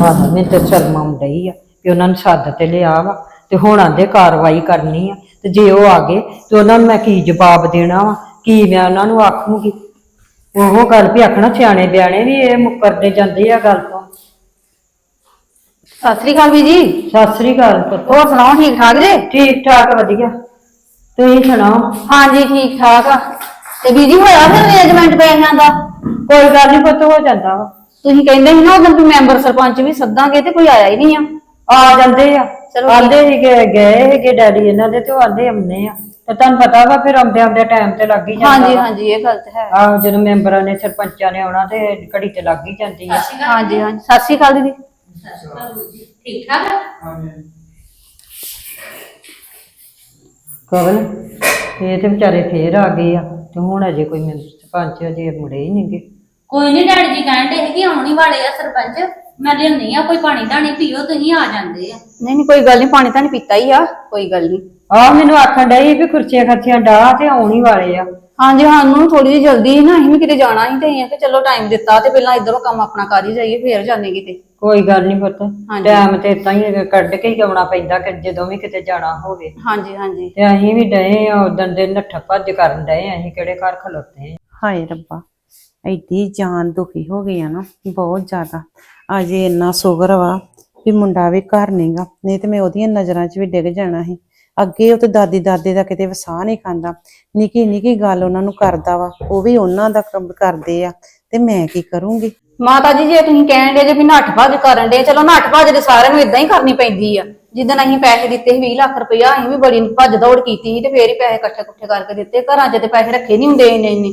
ਆਹੋ ਮੈਂ ਤੇ ਸ਼ਰਮ ਆਉਂਦੀ ਆ ਕਿ ਉਹਨਾਂ ਨੂੰ ਸੱਦ ਤੇ ਲਿਆ ਵਾ ਤੇ ਹੁਣ ਆਂਦੇ ਕਾਰਵਾਈ ਕਰਨੀ ਆ ਤੇ ਜੇ ਉਹ ਆ ਗਏ ਤੇ ਉਹਨਾਂ ਨੂੰ ਮੈਂ ਕੀ ਜਵਾਬ ਦੇਣਾ ਵਾ ਕੀ ਮੈਂ ਉਹਨਾਂ ਨੂੰ ਆਖੂਗੀ? ਉਹ ਗੱਲ ਵੀ ਆਖਣਾ ਸਿਆਣੇ ਬਿਆਣੇ ਵੀ ਇਹ ਮੁੱਕਰਦੇ ਜਾਂਦੇ ਆ ਗੱਲ ਤੋਂ। ਸਤਿ ਸ੍ਰੀ ਅਕਾਲ ਵੀ ਜੀ। ਸਤਿ ਸ੍ਰੀ ਅਕਾਲ ਪੁੱਤ। ਹੋਰ ਸੁਣਾਓ ਠੀਕ ਠਾਕ ਜੀ? ਠੀਕ ਠਾਕ ਵਧੀਆ। ਤੁਸੀਂ ਸੁਣਾਓ? ਹਾਂਜੀ ਠੀਕ ਠਾਕ ਆ। ਤੇ ਬੀਜੀ ਹੋਇਆ ਫਿਰ ਅਰੇਂਜਮੈਂਟ ਪੈਸਿਆਂ ਦਾ? ਕੋਈ ਗੱਲ ਨਹੀਂ ਪੁੱਤ ਹੋ ਜਾਂਦਾ ਵਾ। ਤੁਸੀਂ ਕਹਿੰਦੇ ਸੀ ਨਾ ਉਦੋਂ ਵੀ ਮੈਂਬਰ ਸਰਪੰਚ ਵੀ ਸੱਦਾਂਗੇ ਤੇ ਕੋਈ ਆਇਆ ਹੀ ਨਹੀਂ ਆ। ਆ ਜਾਂਦੇ ਆ। ਚਲੋ ਆਂਦੇ ਸੀਗੇ ਗਏ ਸੀਗੇ ਡੈਡੀ ਇਹਨਾਂ ਦੇ ਤੇ ਉਹ ਆਂਦੇ ਆਉਂਦੇ ਆ। ਤੇ ਤੁਹਾਨੂੰ ਪਤਾ ਵਾ ਫਿਰ ਆਉਂਦੇ ਆਉਂਦੇ ਟਾਈਮ ਤੇ ਲੱਗ ਹੀ ਜਾਂਦਾ ਹਾਂਜੀ ਵਾ। ਹਾਂਜੀ ਇਹ ਗੱਲ ਤੇ ਹੈ। ਆਹੋ ਜਦੋਂ ਮੈਂਬਰਾਂ ਨੇ ਸਰਪੰਚਾਂ ਨੇ ਆਉਣਾ ਤੇ ਘੜੀ ਤੇ ਲੱਗ ਹੀ ਜਾਂਦੀ ਆ। ਹਾਂਜੀ ਹਾਂਜੀ। ਸਤਿ ਸ੍ਰੀ ਅਕਾਲ ਦੀਦੀ। ਠੀਕ ਠਾਕ ਕਵਲ ਇਹ ਤੇ ਵਿਚਾਰੇ ਫੇਰ ਆ ਗਏ ਆ। ਤੇ ਹੁਣ ਅਜੇ ਕੋਈ ਮੈਂਬਰ ਸਰਪੰਚ ਅਜੇ ਮੁੜੇ ਹੀ ਨਹੀਂਗੇ ਕੋਈ ਨਹੀਂ ਡੈਡੀ ਜੀ ਕਹਿਣ ਦੇ ਕਿ ਆਉਣੀ ਵਾਲੇ ਆ ਸਰਪੰਚ। ਮੈਂ ਲਿਆਉਂਦੀ ਆ ਕੋਈ ਪਾਣੀ ਧਾਣੀ ਪੀਓ ਤੁਸੀਂ ਆ ਜਾਂਦੇ ਆ। ਨਹੀਂ ਨਹੀਂ ਕੋਈ ਗੱਲ ਨਹੀਂ ਪਾਣੀ ਤਾਂ ਨਹੀਂ ਪੀਤਾ ਹੀ ਆ ਕੋਈ ਗੱਲ ਨਹੀਂ ਆਹ ਮੈਨੂੰ ਆਖਣ ਡਈ ਵੀ ਖੁਰਚੀਆਂ ਖਰਚੀਆਂ ਡਾਹ ਤੇ ਆਉਣੀ ਵਾਲੇ ਆ। ਹਾਂਜੀ ਸਾਨੂੰ ਥੋੜੀ ਜਿਹੀ ਜਲਦੀ ਸੀ ਨਾ ਅਸੀਂ ਵੀ ਕਿਤੇ ਜਾਣਾ ਸੀ ਤੇ ਅਸੀਂ ਕਿ ਚਲੋ ਟਾਈਮ ਦਿੱਤਾ ਤੇ ਪਹਿਲਾਂ ਇਧਰੋਂ ਕੰਮ ਆਪਣਾ ਕਰ ਹੀ ਜਾਈਏ ਫੇਰ ਜਾਣੇ ਕਿਤੇ। ਕੋਈ ਗੱਲ ਨਹੀਂ ਪੁੱਤ ਹਾਂਜੀ। ਟਾਈਮ ਤੇ ਤਾਂ ਹੀ ਕੱਢ ਕੇ ਹੀ ਆਉਣਾ ਪੈਂਦਾ ਕਿ ਜਦੋਂ ਵੀ ਕਿਤੇ ਜਾਣਾ ਹੋਵੇ। ਹਾਂਜੀ ਹਾਂਜੀ। ਤੇ ਅਸੀਂ ਵੀ ਡਏ ਆ ਉਦੋਂ ਦੇ ਨੱਠ ਭੱਜ ਕਰਨ ਡਏ ਆ ਅਸੀਂ ਕਿਹੜੇ ਘਰ ਖਲੋਤੇ ਆ। ਹਾਏ ਰੱਬਾ। ਐਡੀ ਜਾਨ ਦੁਖੀ ਹੋ ਗਈ ਆ ਨਾ, ਬਹੁਤ ਜ਼ਿਆਦਾ। ਅਜੇ ਇੰਨਾ ਸੁਗਰ ਵਾ ਵੀ ਮੁੰਡਾ ਵੀ ਘਰ ਨਹੀਂਗਾ ਨਹੀਂ ਤੇ ਮੈਂ ਉਹਦੀਆਂ ਨਜ਼ਰਾਂ 'ਚ ਵੀ ਡਿੱਗ ਜਾਣਾ ਸੀ। ਅੱਗੇ ਉਹ ਤੇ ਦਾਦੀ ਦਾਦੇ ਦਾ ਕਿਤੇ ਵਸਾਹ ਨਹੀਂ ਖਾਂਦਾ। ਨਿੱਕੀ ਨਿੱਕੀ ਗੱਲ ਉਹਨਾਂ ਨੂੰ ਕਰਦਾ ਵਾ, ਉਹ ਵੀ ਉਹਨਾਂ ਦਾ ਕੰਮ ਕਰਦੇ ਆ, ਤੇ ਮੈਂ ਕੀ ਕਰੂੰਗੀ? ਮਾਤਾ ਜੀ, ਜੇ ਤੁਸੀਂ ਕਹਿਣ ਦੇ ਜੇ ਵੀ ਨੱਠ ਭੱਜ ਕਰਨ ਦੇ ਚਲੋ ਨੱਠ ਭੱਜ ਦੇ ਸਾਰਿਆਂ ਨੂੰ ਇਦਾਂ ਹੀ ਕਰਨੀ ਪੈਂਦੀ ਆ। ਜਿੱਦਣ ਅਸੀਂ ਪੈਸੇ ਦਿੱਤੇ ਸੀ 20 ਲੱਖ ਰੁਪਇਆ ਅਸੀਂ ਵੀ ਬੜੀ ਭੱਜ ਦੌੜ ਕੀਤੀ ਸੀ ਤੇ ਫੇਰ ਹੀ ਪੈਸੇ ਇਕੱਠੇ ਇਕੱਠੇ ਕਰਕੇ ਦਿੱਤੇ। ਘਰਾਂ 'ਚ ਤੇ ਪੈਸੇ ਰੱਖੇ ਨਹੀਂ ਹੁੰਦੇ ਇੰਨੇ ਇੰਨੇ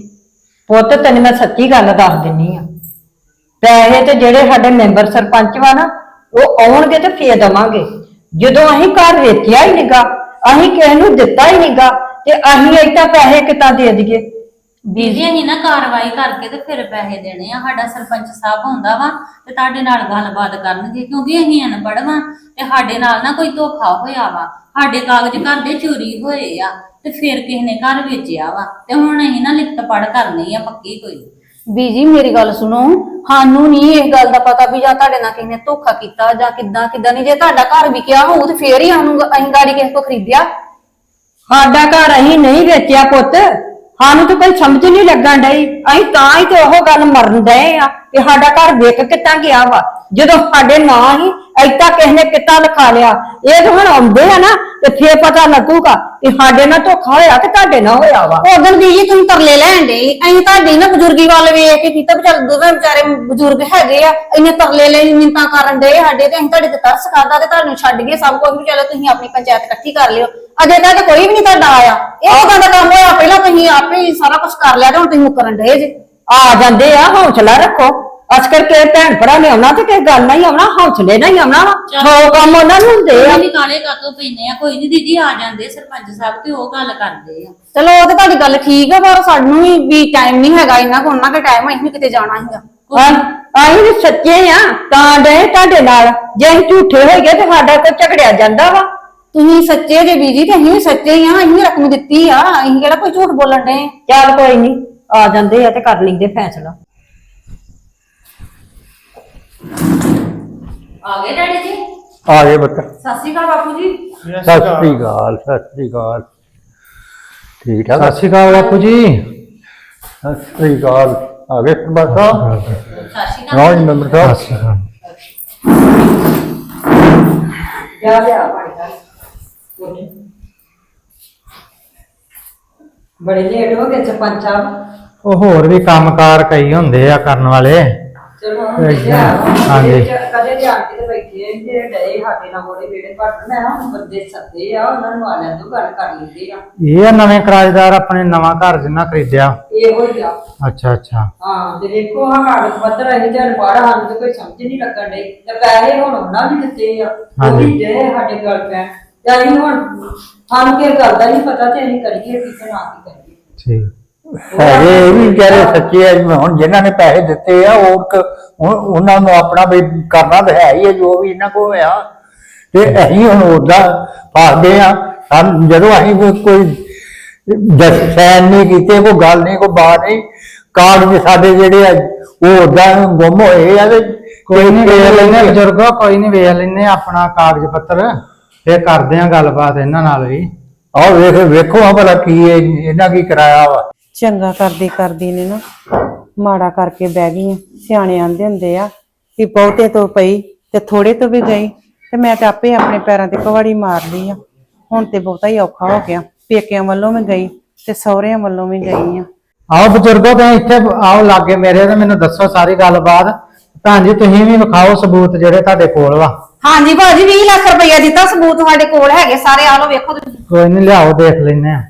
ਪੁੱਤ, ਤੈਨੂੰ ਮੈਂ ਸੱਚੀ ਗੱਲ ਦੱਸ ਦਿੰਨੀ ਆ। ਪੈਸੇ ਤੇ ਜਿਹੜੇ ਸਾਡੇ ਮੈਂਬਰ ਸਰਪੰਚ ਵਾ ਨਾ, ਉਹ ਆਉਣਗੇ ਤੇ ਫੇਰ ਦਵਾਂਗੇ। ਜਦੋਂ ਅਸੀਂ ਘਰ ਵੇਚਿਆ ਹੀ ਨਿਗਾ, ਅਸੀਂ ਕਿਸੇ ਨੂੰ ਦਿੱਤਾ ਹੀ ਨਿਗਾ, ਤੇ ਅਸੀਂ ਇੱਦਾਂ ਪੈਸੇ ਕਿੱਦਾਂ ਦੇ ਦਈਏ? ਬੀਜੀ ਅਸੀਂ ਨਾ ਕਾਰਵਾਈ ਕਰਕੇ ਤੇ ਫਿਰ ਪੈਸੇ ਦੇਣੇ ਆ। ਸਾਡਾ ਸਰਪੰਚ ਸਾਹਿਬ ਆਉਂਦਾ ਵਾ ਤੇ ਤੁਹਾਡੇ ਨਾਲ ਗੱਲਬਾਤ ਕਰਨਗੇ ਕਿਉਂਕਿ ਅਸੀਂ ਅਨਪੜ੍ਹ ਵਾਂ ਤੇ ਸਾਡੇ ਨਾਲ ਨਾ ਕੋਈ ਧੋਖਾ ਹੋਇਆ ਵਾ। ਸਾਡੇ ਕਾਗਜ਼ ਘਰ ਦੇ ਚੋਰੀ ਹੋਏ ਆ ਤੇ ਫਿਰ ਕਿਸੇ ਨੇ ਘਰ ਵੇਚਿਆ ਵਾ ਤੇ ਹੁਣ ਅਸੀਂ ਨਾ ਲਿਖਤ ਪੜ ਕਰਨੀ ਆ ਪੱਕੀ ਕੋਈ। ਬੀਜੀ ਮੇਰੀ ਗੱਲ ਸੁਣੋ ਸਾਨੂੰ ਨਹੀਂ ਇਸ ਗੱਲ ਦਾ ਪਤਾ ਵੀ ਜਾਂ ਤੁਹਾਡੇ ਨਾਲ ਕਿਸੇ ਨੇ ਧੋਖਾ ਕੀਤਾ ਜਾਂ ਕਿੱਦਾਂ ਕਿੱਦਾਂ ਨਹੀਂ ਜੇ ਤੁਹਾਡਾ ਘਰ ਵਿਕਿਆ ਹੋਊ ਤੇ ਫੇਰ ਹੀ ਸਾਨੂੰ ਅਸੀਂ ਗਾੜੀ ਕਿਸੇ ਕੋ ਖਰੀਦਿਆ। ਸਾਡਾ ਘਰ ਅਸੀਂ ਨਹੀਂ ਵੇਚਿਆ ਪੁੱਤ। ਸਾਨੂੰ ਤਾਂ ਕੋਈ ਸਮਝ ਨਹੀਂ ਲੱਗਣ ਡਈ। ਅਸੀਂ ਤਾਂ ਹੀ ਤੇ ਉਹ ਗੱਲ ਮਰਨ ਡਏ ਆ ਕਿ ਸਾਡਾ ਘਰ ਵਿਕ ਕਿੱਦਾਂ ਗਿਆ ਵਾ। ਜਦੋਂ ਸਾਡੇ ਨਾਂ ਹੀ ਐਤਾ ਕਿਸ ਨੇ ਕਿੱਦਾਂ ਲਿਖਾ ਲਿਆ ਇਹ ਤਾਂ ਹੁਣ ਆਉਂਦੇ ਆ ਨਾ ਤੇ ਫੇਰ ਪਤਾ ਲੱਗੂਗਾ ਕਿ ਸਾਡੇ ਨਾਲ ਧੋਖਾ ਹੋਇਆ ਕਿ ਤੁਹਾਡੇ ਨਾਲ ਹੋਇਆ ਵਾ। ਉਦੋਂ ਬੀਜੀ ਤੁਸੀਂ ਤਰਲੇ ਲੈਣ ਦੇ ਅਸੀਂ ਤੁਹਾਡੀ ਨਾ ਬਜ਼ੁਰਗੀ ਵੱਲ ਵੇਖ ਕੇ ਕੀਤਾ ਵਿਚਾਰ ਦੋਵੇਂ ਵਿਚਾਰੇ ਬਜ਼ੁਰਗ ਹੈਗੇ ਆ ਇੰਨੇ ਤਰਲੇ ਲੈ ਮਿੰਤਾਂ ਕਰਨ ਦੇ ਸਾਡੇ ਤੇ ਅਸੀਂ ਤੁਹਾਡੇ ਤੇ ਤਰਸ ਕਰਦਾ ਤੇ ਤੁਹਾਨੂੰ ਛੱਡ ਗਏ ਸਭ ਕੁਝ ਵੀ ਚਲੋ ਤੁਸੀਂ ਆਪਣੀ ਪੰਚਾਇਤ ਇਕੱਠੀ ਕਰ ਲਿਓ। ਅਜੇ ਤੱਕ ਕੋਈ ਵੀ ਨਹੀਂ ਤੁਹਾਡਾ ਆਇਆ। ਇਹ ਕਿਦਾਂ ਦਾ ਕੰਮ ਹੋਇਆ ਪਹਿਲਾਂ ਤੁਸੀਂ ਆਪੇ ਹੀ ਸਾਰਾ ਕੁਝ ਕਰ ਲਿਆ ਤੇ ਹੁਣ ਤੁਸੀਂ ਮੁੱਕਰਨ ਡਏ ਜੇ। ਆ ਜਾਂਦੇ ਆ ਹੌਸਲਾ ਰੱਖੋ। ਅਸ ਕਰਕੇ ਭੈਣ ਭਰਾ ਨੇ ਆਉਣਾ ਤੇ ਕਿਸੇ ਗੱਲ ਨਹੀਂ ਆਉਣਾ ਹੌਸਲੇ ਨਾਲ ਹੀ ਆਉਣਾ ਵਾ। ਸੌ ਕੰਮ ਉਹਨਾਂ ਨੂੰ ਹੁੰਦੇ ਆ। ਕੋਈ ਨੀ ਕਾਲੇ ਕਾਤੋਂ ਪੈਨੇ ਆ ਕੋਈ ਨਹੀਂ ਦੀਦੀ ਆ ਜਾਂਦੇ ਸਰਪੰਚ ਸਾਹਿਬ ਤੇ ਉਹ ਗੱਲ ਕਰਦੇ ਆ। ਚਲੋ ਉਹ ਤੇ ਤੁਹਾਡੀ ਗੱਲ ਠੀਕ ਆ ਪਰ ਸਾਨੂੰ ਵੀ ਵੀ ਟਾਈਮ ਨਹੀਂ ਹੈਗਾ ਇੰਨਾ ਕੋ ਉਹਨਾਂ ਕੇ ਟਾਈਮ ਅਸੀਂ ਵੀ ਕਿਤੇ ਜਾਣਾ ਸੀਗਾ। ਹਾਂ ਅਸੀਂ ਵੀ ਸੱਚੇ ਆ ਤਾਂ ਦੇ ਤੁਹਾਡੇ ਨਾਲ। ਜੇ ਅਸੀਂ ਝੂਠੇ ਹੋਈਏ ਤੇ ਸਾਡਾ ਕੋਈ ਝਗੜਿਆ ਜਾਂਦਾ ਵਾ। ਤੁਸੀਂ ਸੱਚੇ ਜੇ ਬੀਜੀ ਤੇ ਅਸੀਂ ਵੀ ਸੱਚੇ ਹੀ ਆ ਅਸੀਂ ਰਕਮ ਦਿੱਤੀ ਆ ਅਸੀਂ ਕਿਹੜਾ ਕੋਈ ਝੂਠ ਬੋਲਣ ਦੇ ਚੱਲ ਕੋਈ ਨਹੀਂ ਆ ਜਾਂਦੇ ਆ ਤੇ ਕਰ ਲੈਂਦੇ ਫੈਸਲਾ। ਆ ਗਏ ਡੈਡੀ ਜੀ? ਆ ਗਏ ਬੱਤ ਸਤਿ ਸ਼੍ਰੀ ਅਕਾਲ ਬਾਪੂ ਜੀ। ਸਤਿ ਸ੍ਰੀ ਅਕਾਲ ਸਤਿ ਸ੍ਰੀ ਅਕਾਲ। ਠੀਕ ਠਾਕ? ਸਤਿ ਸ਼੍ਰੀ ਅਕਾਲ ਬਾਪੂ ਜੀ। ਸਤਿ ਸ੍ਰੀ ਅਕਾਲ। ਆ ਗਏ ਸਰਬੱਤ ਸਾਹਿਬ ਸਤਿ ਸ਼੍ਰੀ ਅਕਾਲ। ਨੌਜ ਮੈਂਬਰ ਸਾਹਿਬ। ਸਤਿ ਸ਼੍ਰੀ ਅਕਾਲ। ਜਾ ਲਿਆ ਪਾਣੀ ਬੜੇ ਲੇਟ ਹੋ ਗਏ ਸਰਪੰਚ। ਸਾਹਿਬ ਉਹ ਹੋਰ ਵੀ ਕੰਮਕਾਰ ਕਈ ਹੁੰਦੇ ਆ ਕਰਨ ਵਾਲੇ। ਚਲੋ ਹਾਂਜੀ। ਕਦੇ ਧਿਆਨ ਕੇ ਬੈਠੇ ਜੇ ਡਏ ਸਾਡੇ ਨਾਲ ਮੋੜੇ ਵੇੜੇ ਘੱਟ। ਮੈਂ ਹੁਣ ਬੰਦੇ ਸੱਦੇ ਆ ਉਹਨਾਂ ਨੂੰ ਆ ਲੈਣ ਦੋ ਗੱਲ ਕਰ ਲੈਂਦੇ ਆ। ਇਹ ਆ ਨਵੇਂ ਕਿਰਾਏਦਾਰ ਆਪਣੇ ਨਵਾਂ ਘਰ ਜਿੰਨਾ ਖਰੀਦਿਆ। ਇਹੋ ਹੀ ਆ। ਅੱਛਾ ਅੱਛਾ। ਹਾਂ ਤੇ ਦੇਖੋ ਹਾਂ ਕਾਗਜ਼ ਪੱਤਰ ਅਸੀਂ ਤੇ ਅਨਪੜ੍ਹ ਹਨ ਤੇ ਕੋਈ ਸਮਝ ਨਹੀਂ ਲੱਗਣ ਡਈ। ਤੇ ਪੈਸੇ ਹੁਣ ਉਹਨਾਂ ਵੀ ਦਿੱਤੇ ਆ। ਉਹ ਹਾਂਜੀ। ਵੀ ਦੇ ਸਾਡੇ ਗੱਲ ਪੈ ਤੇ ਅਸੀਂ ਹੁਣ ਸਾਨੂੰ ਕੀ ਗੱਲ ਦਾ ਨਹੀਂ ਪਤਾ ਤੇ ਅਸੀਂ ਕਰੀਏ ਕੀ ਤੇ ਨਾ ਕੀ ਕਰੀਏ। ਠੀਕ। ਹੈਗੇ ਇਹ ਵੀ ਵਿਚਾਰੇ ਸੱਚੇ ਆ ਜਿਵੇਂ ਹੁਣ ਜਿਨ੍ਹਾਂ ਨੇ ਪੈਸੇ ਦਿੱਤੇ ਆ ਉਹ ਕ- ਉਹ- ਉਹਨਾਂ ਨੂੰ ਆਪਣਾ ਵੀ ਕਰਨਾ ਤਾਂ ਹੈ ਹੀ ਹੈ ਜੋ ਵੀ ਇਹਨਾਂ ਕੋਲ ਹੋਇਆ ਤੇ ਅਸੀਂ ਹੁਣ ਉਹਦਾ ਫਸਦੇ ਆ ਸਾਨੂੰ ਜਦੋਂ ਅਸੀਂ ਕੋਈ- ਕੋਈ ਦਸੈਨ ਨਹੀਂ ਕੀਤੇ ਕੋਈ ਗੱਲ ਨਹੀਂ ਕੋਈ ਬਾਤ ਨਹੀਂ ਕਾਗਜ਼ ਸਾਡੇ ਜਿਹੜੇ ਆ ਉਹ ਉਦਾਂ ਗੁੰਮ ਹੋਏ ਆ ਤੇ ਕੋਈ ਨਹੀਂ ਵੇਖ ਲੈਨੇ ਬਜ਼ੁਰਗੋ ਕੋਈ ਨਹੀਂ ਵੇਖ ਲੈਨੇ ਆਪਣਾ ਕਾਗਜ਼ ਪੱਤਰ ਫੇਰ ਕਰਦੇ ਆ ਗੱਲਬਾਤ ਇਹਨਾਂ ਨਾਲ ਵੀ। ਆਹ ਵੇਖ ਵੇਖੋ ਆ ਭਲਾ ਕੀ ਇਹ ਇਹਨਾਂ ਕੀ ਕਰਾਇਆ ਵਾ। ਚੰਗਾ ਕਰਦੀ ਕਰਦੀ ਨੇ ਨਾ ਮਾੜਾ ਕਰਕੇ ਬਹਿ ਗਈ ਆਂ। ਸਿਆਣੇ ਆਂਦੇ ਹੁੰਦੇ ਆ ਕਿ ਬਹੁਤੇ ਤੋਂ ਪਈ ਤੇ ਥੋੜੇ ਤੋਂ ਵੀ ਗਈ ਤੇ ਮੈਂ ਤੇ ਆਪੇ ਆਪਣੇ ਪੈਰਾਂ ਤੇ ਕੁਹਾੜੀ ਮਾਰ ਲਈ ਆ। ਹੁਣ ਤੇ ਬਹੁਤਾ ਹੀ ਔਖਾ ਹੋ ਗਿਆ। ਪੇਕਿਆਂ ਵੱਲੋਂ ਵੀ ਗਈ ਤੇ ਸਹੁਰਿਆਂ ਵੱਲੋਂ ਵੀ ਗਈ ਆ। ਆਓ ਬਜ਼ੁਰਗੋ ਤੁਸੀਂ ਇੱਥੇ ਆਓ ਲਾਗੇ ਮੇਰੇ ਤੇ ਮੈਨੂੰ ਦੱਸੋ ਸਾਰੀ ਗੱਲਬਾਤ। ਭੈਣ ਜੀ ਤੁਸੀਂ ਵੀ ਵਿਖਾਓ ਸਬੂਤ ਜਿਹੜੇ ਤੁਹਾਡੇ ਕੋਲ ਵਾ। ਹਾਂਜੀ ਭਾਜੀ 20 ਲੱਖ ਰੁਪਇਆ ਦਿੱਤਾ ਸਬੂਤ ਸਾਡੇ ਕੋਲ ਹੈਗੇ ਸਾਰੇ। ਆ ਲਓ ਵੇਖੋ ਤੁਸੀਂ। ਕੋਈ ਨਹੀਂ ਲਿਆਓ ਦੇਖ ਲੈਨੇ ਆ।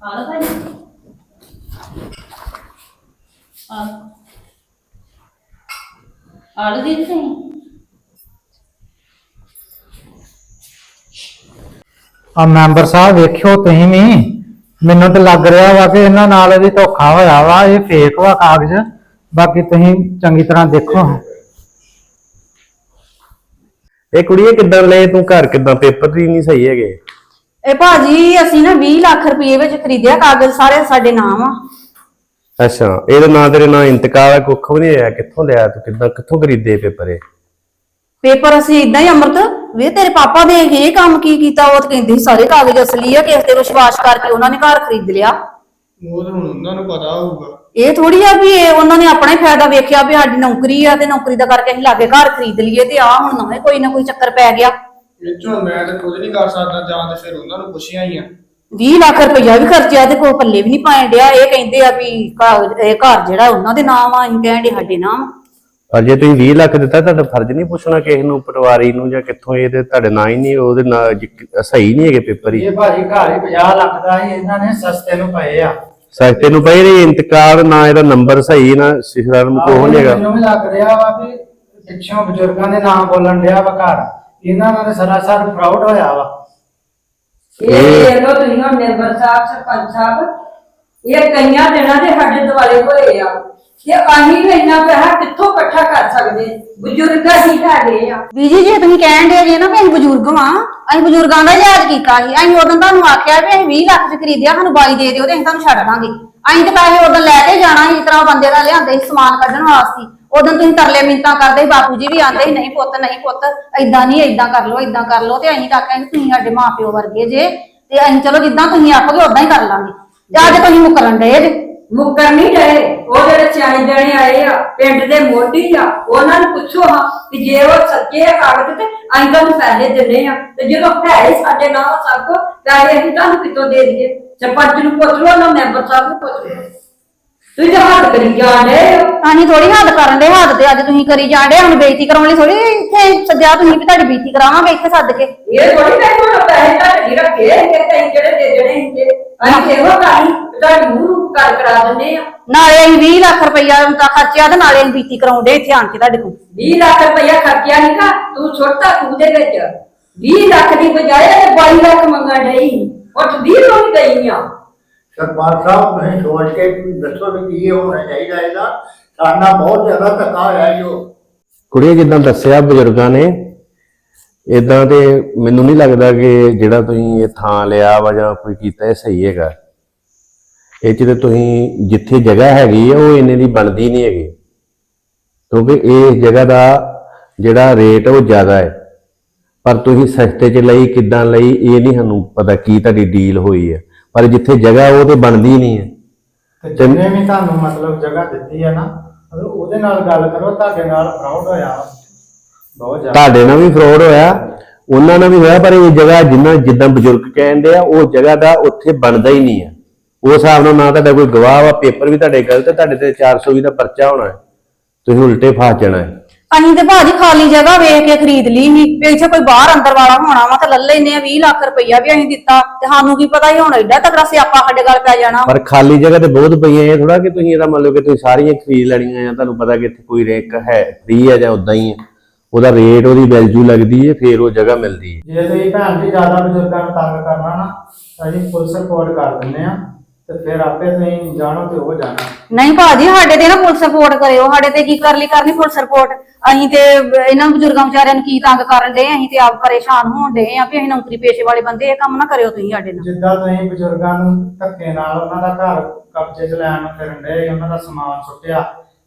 ਆਲੋ ਭਾਈ ਆਲੋ ਦੀ ਤੁਸੀਂ ਆ ਮੈਂਬਰ ਸਾਹਿਬ ਵੇਖਿਓ ਤੁਸੀਂ ਵੀ। ਮੈਨੂੰ ਤਾਂ ਲੱਗ ਰਿਹਾ ਵਾ ਕਿ ਇਹਨਾਂ ਨਾਲ ਵੀ ਧੋਖਾ ਹੋਇਆ ਵਾ ਇਹ ਫੇਕ ਵਾ ਕਾਗਜ਼। ਬਾਕੀ ਤੁਸੀਂ ਚੰਗੀ ਤਰ੍ਹਾਂ ਦੇਖੋ। ਇਹ ਕੁੜੀਏ ਕਿੱਦਾਂ ਲਏ ਤੂੰ ਘਰ ਕਿੱਦਾਂ ਪੇਪਰ ਵੀ ਨਹੀਂ ਸਹੀ ਹੈਗੇ। ਇਹ ਭਾਜੀ ਅਸੀਂ ਨਾ 20 ਲੱਖ ਰੁਪਏ ਵਿੱਚ ਖਰੀਦਿਆ ਕਾਗਜ਼ ਸਾਰੇ ਸਾਡੇ ਨਾਮ ਆ। ਅੱਛਾ ਇਹਦੇ ਨਾਂ ਤੇਰੇ ਨਾਂ ਇੰਤਕਾਲ ਹੈ ਕੁੱਖ ਵੀ ਨਹੀਂ ਆਇਆ ਕਿੱਥੋਂ ਲਿਆ ਤੂੰ ਕਿੱਦਾਂ ਕਿੱਥੋਂ ਖਰੀਦੇ ਪੇਪਰ ਇਹ? ਪੇਪਰ ਅਸੀਂ ਇਦਾਂ ਹੀ ਅਮਰਤ ਵੇ ਤੇਰੇ ਪਾਪਾ ਦੇ ਇਹ ਕੰਮ ਕੀ ਕੀਤਾ ਉਹ ਤਾਂ ਕਹਿੰਦੇ ਸੀ ਸਾਰੇ ਕਾਗਜ਼ ਅਸਲੀ ਆ ਕਿਸੇ ਤੇ ਵਿਸ਼ਵਾਸ ਕਰਕੇ ਉਹਨਾਂ ਨੇ ਘਰ ਖਰੀਦ ਲਿਆ। ਉਹ ਤਾਂ ਹੁਣ ਉਹਨਾਂ ਨੂੰ ਪਤਾ ਹੋਊਗਾ। ਇਹ ਥੋੜੀ ਆ ਵੀ ਇਹ ਉਹਨਾਂ ਨੇ ਆਪਣਾ ਹੀ ਫਾਇਦਾ ਵੇਖਿਆ ਵੀ ਸਾਡੀ ਨੌਕਰੀ ਆ ਤੇ ਨੌਕਰੀ ਦਾ ਕਰਕੇ ਅਸੀਂ ਲਾਗੇ ਘਰ ਖਰੀਦ ਲਈਏ ਤੇ ਆ ਹੁਣ ਨਵੇਂ ਕੋਈ ਨਾ ਕੋਈ ਚੱਕਰ ਪੈ ਗਿਆ। ਇਹ ਚੋਂ ਮੈਂ ਤਾਂ ਕੁਝ ਨਹੀਂ ਕਰ ਸਕਦਾ ਜਾਂ ਤੇ ਫਿਰ ਉਹਨਾਂ ਨੂੰ ਪੁੱਛਿਆ ਹੀ ਆ। 20 ਲੱਖ ਰੁਪਇਆ ਵੀ ਖਰਚਿਆ ਤੇ ਕੋਈ ਪੱਲੇ ਵੀ ਨਹੀਂ ਪਾਣ ਡਿਆ। ਇਹ ਕਹਿੰਦੇ ਆ ਵੀ ਇਹ ਘਰ ਜਿਹੜਾ ਉਹਨਾਂ ਦੇ ਨਾਮ ਆ ਅਸੀਂ ਕਹਿੰਦੇ ਸਾਡੇ ਨਾਮ। ਪਰ ਜੇ ਤੁਸੀਂ 20 ਲੱਖ ਦਿੱਤਾ ਤੁਹਾਡਾ ਫਰਜ਼ ਨਹੀਂ ਪੁੱਛਣਾ ਕਿਸੇ ਨੂੰ ਪਟਵਾਰੀ ਨੂੰ ਜਾਂ ਕਿੱਥੋਂ ਇਹ ਤੇ ਤੁਹਾਡੇ ਨਾਂ ਹੀ ਨਹੀਂ ਉਹਦੇ ਨਾਂ ਜ- ਸਹੀ ਨਹੀਂ ਹੈਗੇ ਪੇਪਰ ਹੀ। ਇਹ ਭਾਜੀ ਘਰ ਹੀ 50 ਲੱਖ ਦਾ ਹੀ ਇਹਨਾਂ ਨੇ ਸਸਤੇ ਨੂੰ ਪਏ ਆ। ਸਸਤੇ ਨੂੰ ਪਈ ਨਹੀਂ ਇੰਤਕਾਲ ਨਾ ਇਹਦਾ ਨੰਬਰ ਸਹੀ ਨਾ ਸਿਖਰਾਂ ਨੂੰ ਕੋਹ ਨਹੀਂ ਹੈਗਾ। ਮੈਨੂੰ ਵੀ ਲੱਗ ਰਿਹਾ ਵਾ ਵੀ ਪਿੱਛੋਂ ਬਜ਼ੁਰਗਾਂ ਦੇ ਨਾਮ ਬੋਲਣ ਡਿਆ ਵਾ ਘਰ। ਇਹਨਾਂ ਨਾਲ ਸਰਾਸਰ ਫਰਾਡ ਹੋਇਆ ਵਾ। ਇਹ ਦੇਖ ਲਓ ਤੁਸੀਂ ਹੁਣ ਮੈਂਬਰ ਸਾਹਿਬ ਸਰਪੰਚ ਸਾਹਿਬ ਇਹ ਕਈਆਂ ਦਿਨਾਂ ਦੇ ਸਾਡੇ ਦਿਵਾਲੇ ਹੋਏ ਆ। ਕਿ ਅਸੀਂ ਵੀ ਇੰਨਾ ਪੈਸਾ ਕਿੱਥੋਂ ਇਕੱਠਾ ਕਰ ਸਕਦੇ? ਬਜ਼ੁਰਗ ਹੀ ਹੈਗੇ ਆ। ਬੀਜੀ ਜੀ ਤੁਸੀਂ ਕਹਿਣ ਦੇ ਜੇ ਨਾ ਵੀ ਅਸੀਂ ਬਜ਼ੁਰਗ ਵਾਂ ਅਸੀਂ ਬਜ਼ੁਰਗਾਂ ਦਾ ਇਲਾਜ ਕੀਤਾ ਸੀ ਅਸੀਂ ਉਦੋਂ ਤੁਹਾਨੂੰ ਆਖਿਆ ਵੀ ਅਸੀਂ 20 ਲੱਖ ਚ ਖਰੀਦਿਆ ਸਾਨੂੰ 22 ਦੇ ਦਿਓ ਤੇ ਅਸੀਂ ਤੁਹਾਨੂੰ ਛੱਡ ਦਾਂਗੇ। ਅਸੀਂ ਤੇ ਪੈਸੇ ਉਦੋਂ ਲੈ ਕੇ ਜਾਣਾ ਸੀ ਇਸ ਤਰ੍ਹਾਂ ਬੰਦੇ ਦਾ ਲਿਆਂਦੇ ਸੀ ਸਮਾਨ ਕੱਢਣ ਵਾਸਤੇ। ਉਦੋਂ ਤੁਸੀਂ ਤਰਲੇ ਮਿੰਤਾਂ ਕਰਦੇ ਸੀ, ਬਾਪੂ ਜੀ ਵੀ ਆਂਦੇ ਸੀ, ਨਹੀਂ ਪੁੱਤ ਨਹੀਂ ਪੁੱਤ, ਏਦਾਂ ਨਹੀਂ, ਏਦਾਂ ਕਰ ਲਓ, ਏਦਾਂ ਕਰ ਲਓ, ਤੇ ਅਸੀਂ ਤਾਂ ਆਖਿਆ ਤੁਸੀਂ ਸਾਡੇ ਮਾਪਿਓ ਵਰਗੇ ਜੇ, ਤੇ ਅਸੀਂ ਚਲੋ ਜਿੱਦਾਂ ਤੁਸੀਂ ਆਖੋਗੇ ਉਦਾਂ ਹੀ ਕਰ ਲਾਂਗੇ। ਤੇ ਅੱਜ ਤੁਸੀਂ ਮੁਕਰਨ ਡਏ ਜੇ। ਮੁੱਕਰ ਨਹੀਂ ਰਹੇ ਉਹ ਜਿਹੜੇ ਸਿਆਣੇ ਜਣੇ ਆਏ ਆ, ਪਿੰਡ ਦੇ ਮੋਢੀ ਆ, ਉਹਨਾਂ ਨੂੰ ਪੁੱਛੋ ਹਾਂ ਕਿ ਜੇ ਉਹ ਸੱਚੇ ਆ ਕਾਗਜ਼ ਤੇ, ਅਸੀਂ ਤੁਹਾਨੂੰ ਪੈਸੇ ਦਿੰਦੇ ਆ ਤੇ ਜਦੋਂ ਹੈ ਸਾਡੇ ਨਾਲ ਸਭ ਕੋ, ਪੈਸੇ ਅਸੀਂ ਤੁਹਾਨੂੰ ਕਿੱਥੋਂ ਦੇ ਦਈਏ? ਸਰਪੰਚ ਨੂੰ ਪੁੱਛ ਲਓ ਨਾ ਮੈਂਬਰ ਸਾਹਿਬ ਨੂੰ ਪੁੱਛ ਲਓ। ਤੁਸੀਂ ਤਾਂ ਹੱਥ ਕਰੀ ਜਾਂਦੇ ਅਸੀਂ ਥੋੜੀ ਹੱਦ ਕਰਨ ਦੇ ਹੱਦ ਤੇ ਅੱਜ ਤੁਸੀਂ ਕਰੀ ਜਾਂਦੇ ਹੁਣ ਬੇਇੱਜ਼ਤੀ ਕਰਾਉਣ ਲਈ ਥੋੜੀ ਇੱਥੇ ਸੱਜਿਆ ਤੁਸੀਂ ਵੀ ਤੁਹਾਡੀ ਬੇਇੱਜ਼ਤੀ ਕਰਾਵਾਂਗੇ ਇੱਥੇ ਸੱਦ ਕੇ। ਇਹ ਥੋੜੀ ਮੈਂ ਕੋਲ ਪੈਸੇ ਤੁਹਾਡੇ ਰੱਖੇ ਕਿ ਤੈਂ ਜਿਹੜੇ ਦੇ ਦੇਣੇ ਹੁੰਦੇ? ਅਸੀਂ ਇਹੋ ਕਹਾਣੀ? ਤੁਹਾਡੀ ਮੂੰਹ ਕਰ ਕਰਾ ਦਿੰਦੇ ਆ। ਨਾਲੇ ਅਸੀਂ 20 ਲੱਖ ਰੁਪਈਆ ਤਾਂ ਖਰਚਿਆ ਤੇ ਨਾਲੇ ਅਸੀਂ ਬੇਇੱਜ਼ਤੀ ਕਰਾਉਂਦੇ ਇੱਥੇ ਆਣ ਕੇ ਤੁਹਾਡੇ ਕੋਲ। 20 ਲੱਖ ਰੁਪਇਆ ਖਰਚਿਆ ਨਹੀਂ ਕਾ ਤੂੰ ਛੋਟਾ ਖੂਹ ਦੇ ਵਿੱਚ। 20 ਲੱਖ ਦੀ ਬਜਾਏ ਤੇ 22 ਲੱਖ ਮੰਗਣ ਡਈ। ਉਹ 20 ਤੋਂ ਵੀ ਗਈ ਆ। ਸਰਪੰਚ ਸਾਹਿਬ ਤੁਸੀਂ ਸੋਚ ਕੇ ਦੱਸੋ ਵੀ ਕੀ ਹੋਣਾ ਚਾਹੀਦਾ ਇਹਦਾ, ਸਾਡਾ ਬਹੁਤ ਜ਼ਿਆਦਾ ਧੱਕਾ ਹੋਇਆ ਜੋ ਕੁੜੀਏ, ਜਿੱਦਾਂ ਦੱਸਿਆ ਬਜ਼ੁਰਗਾਂ ਨੇ ਇਦਾਂ ਤੇ ਮੈਨੂੰ ਨਹੀਂ ਲੱਗਦਾ ਕਿ ਜਿਹੜਾ ਤੁਸੀਂ ਇਹ ਥਾਂ ਲਿਆ ਵਾ ਜਾਂ ਕੋਈ ਕੀਤਾ ਇਹ ਸਹੀ ਹੈਗਾ। ਇਹ ਚ ਤੇ ਤੁਸੀਂ ਜਿੱਥੇ ਜਗ੍ਹਾ ਹੈਗੀ ਆ, ਉਹ ਇੰਨੇ ਦੀ ਬਣਦੀ ਨਹੀਂ ਹੈਗੀ। ਕਿਉਂਕਿ ਇਸ ਜਗ੍ਹਾ ਦਾ ਜਿਹੜਾ ਰੇਟ ਉਹ ਜ਼ਿਆਦਾ ਹੈ। ਪਰ ਤੁਸੀਂ ਸਸਤੇ ਚ ਲਈ, ਕਿੱਦਾਂ ਲਈ, ਇਹ ਨਹੀਂ ਸਾਨੂੰ ਪਤਾ ਕੀ ਤੁਹਾਡੀ ਡੀਲ ਹੋਈ ਹੈ ਪਰ ਜਿੱਥੇ ਜਗ੍ਹਾ ਉਹ ਤੇ ਬਣਦੀ ਨਹੀਂ ਹੈ। ਤੇ ਜਿੰਨੇ ਵੀ ਤੁਹਾਨੂੰ ਮਤਲਬ ਜਗ੍ਹਾ ਦਿੱਤੀ ਆ ਨਾ ਮਤਲਬ ਉਹਦੇ ਨਾਲ ਗੱਲ ਕਰੋ ਤੁਹਾਡੇ ਨਾਲ ਫਰਾਡ ਹੋਇਆ। ਬਹੁਤ ਜ਼ਿਆਦਾ। ਤੁਹਾਡੇ ਨਾਲ ਵੀ ਫਰਾਡ ਹੋਇਆ ਉਹਨਾਂ ਨਾਲ ਵੀ ਹੋਇਆ ਪਰ ਇਹ ਜਗ੍ਹਾ ਜਿੰਨਾ ਜਿੱਦਾਂ ਬਜ਼ੁਰਗ ਕਹਿੰਦੇ ਆ ਉਹ ਜਗ੍ਹਾ ਦਾ ਉੱਥੇ ਬਣਦਾ ਹੀ ਨਹੀਂ ਹੈ। ਉਸ ਹਿਸਾਬ ਨਾਲ ਨਾ ਤੁਹਾਡਾ ਕੋਈ ਗਵਾਹ ਵਾ ਪੇਪਰ ਵੀ ਤੁਹਾਡੇ ਗਲਤ ਹੈ ਤੁਹਾਡੇ ਤੇ 420 ਦਾ ਪਰਚਾ ਹੋਣਾ ਹੈ। ਤੁਸੀਂ ਉਲਟੇ ਫਸ ਜਾਣਾ ਹੈ। ਅਸੀਂ ਤੇ ਭਾਜੀ ਖਾਲੀ ਜਗ੍ਹਾ ਵੇਖ ਕੇ ਖਰੀਦ ਲਈ ਸੀ। ਵੀ ਇੱਥੇ ਕੋਈ ਬਾਹਰ ਅੰਦਰ ਵਾਲਾ ਹੋਣਾ ਵਾ ਤਾਂ ਲੈ ਲੈਨੇ ਆ 20 ਲੱਖ ਰੁਪਈਆ ਵੀ ਅਸੀਂ ਦਿੱਤਾ। ਤੇ ਸਾਨੂੰ ਕੀ ਪਤਾ ਹੀ ਹੁਣ ਐਡਾ ਤਕੜਾ ਸਿਆਪਾ ਸਾਡੇ ਗੱਲ ਪੈ ਜਾਣਾ। ਪਰ ਖਾਲੀ ਜਗ੍ਹਾ ਤੇ ਬਹੁਤ ਪਈਆਂ ਇਹ ਥੋੜਾ ਕਿ ਤੁਸੀਂ ਇਹਦਾ ਮੰਨ ਲਓ ਕਿ ਤੁਸੀਂ ਸਾਰੀਆਂ ਖਰੀਦ ਲੈਣੀਆਂ ਆ ਤੁਹਾਨੂੰ ਪਤਾ ਕਿ ਇੱਥੇ ਕੋਈ ਰੇਟ ਹੈ ਫ੍ਰੀ ਹੈ ਜਾਂ ਉਦਾਂ ਹੀ ਹੈ ਉਹਦਾ ਰੇਟ ਉਹਦੀ ਵੈਲਿਊ ਲੱਗਦੀ ਹੈ ਫਿਰ ਉਹ ਜਗ੍ਹਾ ਮਿਲਦੀ ਹੈ ਜੇ ਤੁਸੀਂ ਭੈਣ ਜੀ ਜ਼ਿਆਦਾ ਬਜ਼ੁਰਗਾਂ ਨੂੰ ਤੰਗ ਕਰਨਾ ਨਾ ਤਾਂ ਅਸੀਂ ਪੁਲਿਸ ਰਿਪੋਰਟ ਕਰ ਦਿੰਦੇ ਆ। ਤੇ ਫਿਰ ਆਪੇ ਤੁਸੀਂ ਜਾਣੋ ਤੇ ਉਹ ਜਾਣਾ। ਨਹੀਂ ਭਾਜੀ ਸਾਡੇ ਤੇ ਨਾ ਪੁਲਿਸ ਰਿਪੋਰਟ ਕਰਿਓ। ਸਾਡੇ ਤੇ ਕੀ ਕਰ ਲਈ ਕਰਨੀ ਪੁਲਿਸ ਰਿਪੋਰਟ ਅਸੀਂ ਤੇ ਇਹਨਾਂ ਬਜ਼ੁਰਗਾਂ ਵਿਚਾਰਿਆਂ ਨੂੰ ਕੀ ਤੰਗ ਕਰਨ ਦੇ? ਅਸੀਂ ਤੇ ਆਪ ਪਰੇਸ਼ਾਨ ਹੋਣ ਦੇ ਆ ਵੀ ਅਸੀਂ ਨੌਕਰੀ ਪੇਸ਼ੇ ਵਾਲੇ ਬੰਦੇ ਇਹ ਕੰਮ ਨਾ ਕਰਿਓ ਤੁਸੀਂ ਸਾਡੇ ਨਾਲ। ਜਿੱਦਾਂ ਤੁਸੀਂ ਬਜ਼ੁਰਗਾਂ ਨੂੰ ਧੱਕੇ ਨਾਲ ਉਹਨਾਂ ਦਾ ਘਰ ਕਬਜ਼ੇ 'ਚ ਲੈਣ ਨੂੰ ਫਿਰਨ ਦੇ ਉਹਨਾਂ ਦਾ ਸਮਾਨ ਸੁੱਟਿਆ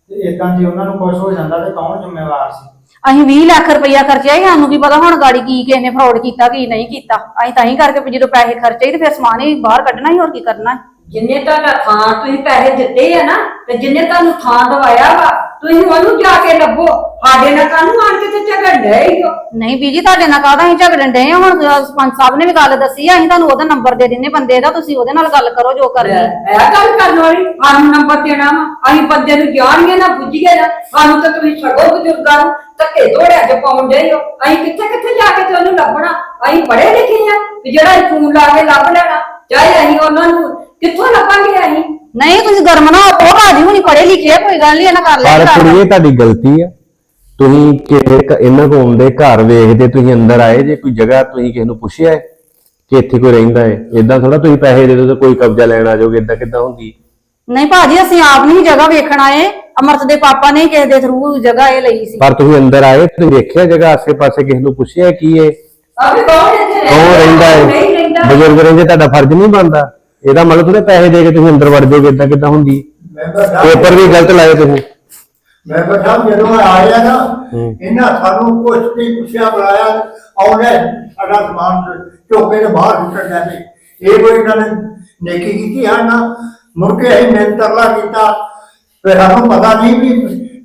ਤੇ ਇਦਾਂ ਜੇ ਉਹਨਾਂ ਨੂੰ ਕੁਝ ਹੋ ਜਾਂਦਾ ਤੇ ਕੌਣ ਜ਼ਿੰਮੇਵਾਰ ਸੀ? ਅਸੀਂ 20 ਲੱਖ ਰੁਪਈਆ ਖਰਚਿਆ ਸੀ ਸਾਨੂੰ ਕੀ ਪਤਾ ਹੁਣ ਗਾੜੀ ਕੀ ਕਿਸੇ ਨੇ ਫਰਾਡ ਕੀਤਾ ਕੀ ਨਹੀਂ ਕੀਤਾ। ਅਸੀਂ ਤਾਂ ਹੀ ਕਰਕੇ ਵੀ ਜਦੋਂ ਪੈਸੇ ਖਰਚੇ ਤੇ ਫਿਰ ਸਮਾਨ ਹੀ ਬਾਹਰ ਕੱਢਣਾ ਹੀ ਹੋਰ ਕੀ ਕਰਨਾ। ਜਿੰਨੇ ਤੁਹਾਡਾ ਥਾਂ ਤੁਸੀਂ ਪੈਸੇ ਦਿੱਤੇ ਆ ਨਾ ਤੇ ਜਿੰਨੇ ਤੁਹਾਨੂੰ ਥਾਂ ਦਵਾਇਆ ਵਾ ਤੁਸੀਂ ਉਹਨੂੰ ਜਾ ਕੇ ਲੱਭੋ। ਸਾਡੇ ਨਾਲ ਕਾਹਨੂੰ ਆਣ ਕੇ ਤੇ ਝਗੜ ਡਏ ਹੋ ਨਹੀਂ ਬੀਜੀ ਤੁਹਾਡੇ ਨਾਲ ਕਾਹਦਾ ਅਸੀਂ ਝਗੜਨ ਡਏ ਆ? ਹੁਣ ਸਰਪੰਚ ਸਾਹਿਬ ਨੇ ਵੀ ਗੱਲ ਦੱਸੀ ਆ ਅਸੀਂ ਤੁਹਾਨੂੰ ਉਹਦਾ ਨੰਬਰ ਦੇ ਦਿੰਨੇ ਬੰਦੇ ਦਾ ਤੁਸੀਂ ਉਹਦੇ ਨਾਲ ਗੱਲ ਕਰੋ ਜੋ ਕਰਨੀ ਇਹ ਗੱਲ ਕਰਨ ਵਾਲੀ ਸਾਨੂੰ ਨੰਬਰ ਦੇਣਾ ਵਾ। ਅਸੀਂ ਬੰਦੇ ਨੂੰ ਜਾਣਗੇ ਨਾ ਬੁੱਝੀਏ ਨਾ ਸਾਨੂੰ ਤਾਂ ਤੁਸੀਂ ਛੱਡੋ ਬਜ਼ੁਰਗਾਂ ਨੂੰ ਧੱਕੇ ਦੋੜਿਆ ਚ ਪਾਉਣ ਡਏ ਹੋ ਅਸੀਂ ਕਿੱਥੇ ਕਿੱਥੇ ਜਾ ਕੇ ਤੇ ਉਹਨੂੰ ਲੱਭਣਾ? ਅਸੀਂ ਪੜ੍ਹੇ ਲਿਖੇ ਆ ਵੀ ਜਿਹੜਾ ਫੋਨ ਲਾ ਕੇ ਲੱਭ ਲੈਣਾ। ਚਾਹੇ ਅਸੀਂ ਉਹਨਾਂ ਨੂੰ ਕਿੱਥੋਂ ਲੱਭਾਂਗੇ ਅਸੀਂ? ਨਹੀਂ ਤੁਸੀਂ ਗਰਮ ਨਾ ਹੋ ਭਾਜੀ ਹੁਣੀ ਪੜ੍ਹੇ ਲਿਖੇ ਆ, ਕੋਈ ਗੱਲ ਨਹੀਂ ਇਹਨਾਂ ਕਰ ਪਰ ਲੈ ਕੁੜੀਏ ਤੁਹਾਡੀ ਗਲਤੀ ਆ। ਤੁਸੀਂ ਕਿਸੇ ਕ- ਇਹਨਾਂ ਕੋਲ ਆਉਂਦੇ ਘਰ ਵੇਖਦੇ ਤੁਸੀਂ ਅੰਦਰ ਆਏ ਜੇ ਕੋਈ ਜਗ੍ਹਾ ਤੁਸੀਂ ਕਿਸੇ ਨੂੰ ਪੁੱਛਿਆ ਹੈ ਕਿ ਇੱਥੇ ਕੋਈ ਰਹਿੰਦਾ ਹੈ ਇਦਾਂ ਥੋੜਾ ਤੁਸੀਂ ਪੈਸੇ ਦੇ ਦਿਓ ਤੇ ਕੋਈ ਕਬਜ਼ਾ ਲੈਣ ਆ ਜਾਓਗੇ ਇਦਾਂ ਕਿੱਦਾਂ ਹੁੰਦੀ ਨਹੀਂ ਭਾਜੀ ਅਸੀਂ ਆਪ ਨਹੀਂ ਜਗ੍ਹਾ ਵੇਖਣ ਆਏ ਅਮਰਤ ਦੇ ਪਾਪਾ ਨੇ ਕਿਸੇ ਦੇ ਥਰੂ ਜਗ੍ਹਾ ਇਹ ਲਈ ਸੀ। ਪਰ ਤੁਸੀਂ ਅੰਦਰ ਆਏ ਤੁਸੀਂ ਵੇਖਿਆ ਜਗ੍ਹਾ ਆਸੇ-ਪਾਸੇ ਕਿਸੇ ਨੂੰ ਪੁੱਛਿਆ ਕੀ ਹੈ? ਅਬੇ ਕੌਣ ਇੱਥੇ ਕੌਣ ਰਹਿੰਦਾ ਨਹੀਂ ਹੈ ਰਹਿੰਦਾ। ਬਜ਼ੁਰਗ ਰਹਿੰਦੇ ਤੁਹਾਡਾ ਫਰਜ਼ ਨਹੀਂ ਬਣਦਾ। ਇਹਦਾ ਮਤਲਬ ਤੁਸੀਂ ਪੈਸੇ ਦੇ ਕੇ ਤੁਸੀਂ ਅੰਦਰ ਵੜ ਜਾਓਗੇ ਇਦਾਂ ਕਿੱਦਾਂ ਹੁੰਦੀ ਮੈਂਬਰ ਪੇਪਰ ਵੀ ਗਲਤ ਲਾਏ ਤੁਸੀਂ। ਮੈਂਬਰ ਸਾਹਿਬ ਜਦੋਂ ਇਹ ਆਇਆ ਨਾ ਇਹਨਾਂ ਸਾਨੂੰ ਕੁਛ ਨਹੀਂ ਪੁੱਛਿਆ ਬੁਲਾਇਆ ਆਉਣੇ ਸਾਡਾ ਸਮਾਨ ਚੁੱਕ ਕੇ ਤੇ ਬਾਹਰ ਸੁੱਟਣ ਲੱਗੇ ਇਹ ਕੋਈ ਇਹਨਾਂ ਨੇ ਨੇਕੀ ਕੀਤੀ ਹੈ ਨਾ ਮੁੜ ਕੇ ਅਸੀਂ ਮਿਹਨਤ ਤਰਲਾ ਕੀਤਾ। ਫਿਰ ਸਾਨੂੰ ਪਤਾ ਨਹੀਂ ਵੀ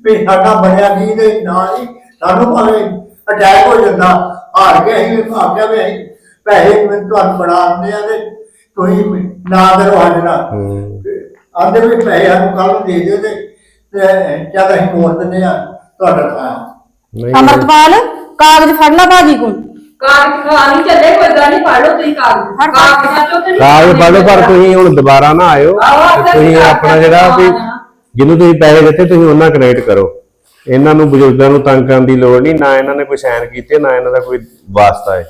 ਵੀ ਸਾਡਾ ਬਣਿਆ ਕੀ ਦੇ ਨਾਲ ਹੀ ਸਾਨੂੰ ਭਾਵੇਂ ਅਟੈਕ ਹੋ ਜਾਂਦਾ ਹਾਰ ਕੇ ਅਸੀਂ ਆਖਿਆ ਵੀ ਅਸੀਂ ਪੈਸੇ ਮੈਂ ਤੁਹਾਨੂੰ ਬਣਾ ਦਿੰਦੇ ਆ ਤੇ ਤੁਸੀਂ ਨਾ ਕਰੋ ਸਾਡੇ ਨਾਲ। ਆਂਦੇ ਵੀ ਪੈਸੇ ਸਾਨੂੰ ਕੱਲ ਨੂੰ ਦੇ ਦਿਓ ਤੇ ਤੇ ਜਦ ਅਸੀਂ ਮੋੜ ਦਿੰਦੇ ਆ ਤੁਹਾਡਾ ਥਾਂ ਨਹੀਂ। ਅਮਰਤਪਾਲ ਕਾਗਜ਼ ਫੜ ਲਾ ਭਾਜੀ ਕੋਲ। ਕਾਗਜ਼ ਖਾ ਨਹੀਂ ਚੱਲੇ ਕੋਈ ਗੱਲ ਨਹੀਂ ਪੜ ਲਓ ਤੁਸੀਂ ਕਾਗਜ਼। ਕਾਗਜ਼ਾਂ ਚੋਂ ਤੇ ਨਹੀਂ ਕਾਗਜ਼ ਪੜ੍ਹੋ ਪਰ ਤੁਸੀਂ ਹੁਣ ਦੁਬਾਰਾ ਨਾ ਆਇਓ। ਆਹੋ, ਤੇ ਤੁਸੀਂ ਆਪਣਾ ਜਿਹੜਾ ਵੀ ਜਿਹਨੂੰ ਤੁਸੀਂ ਪੈਸੇ ਦਿੱਤੇ ਤੁਸੀਂ ਉਹਨਾਂ ਕਨੈਕਟ ਕਰੋ। ਇਹਨਾਂ ਨੂੰ ਬਜ਼ੁਰਗਾਂ ਨੂੰ ਤੰਗ ਕਰਨ ਦੀ ਲੋੜ ਨਹੀਂ ਨਾ ਇਹਨਾਂ ਨੇ ਕੋਈ ਸਾਈਨ ਕੀਤੇ ਨਾ ਇਹਨਾਂ ਦਾ ਕੋਈ ਵਾਸਤਾ ਹੈ।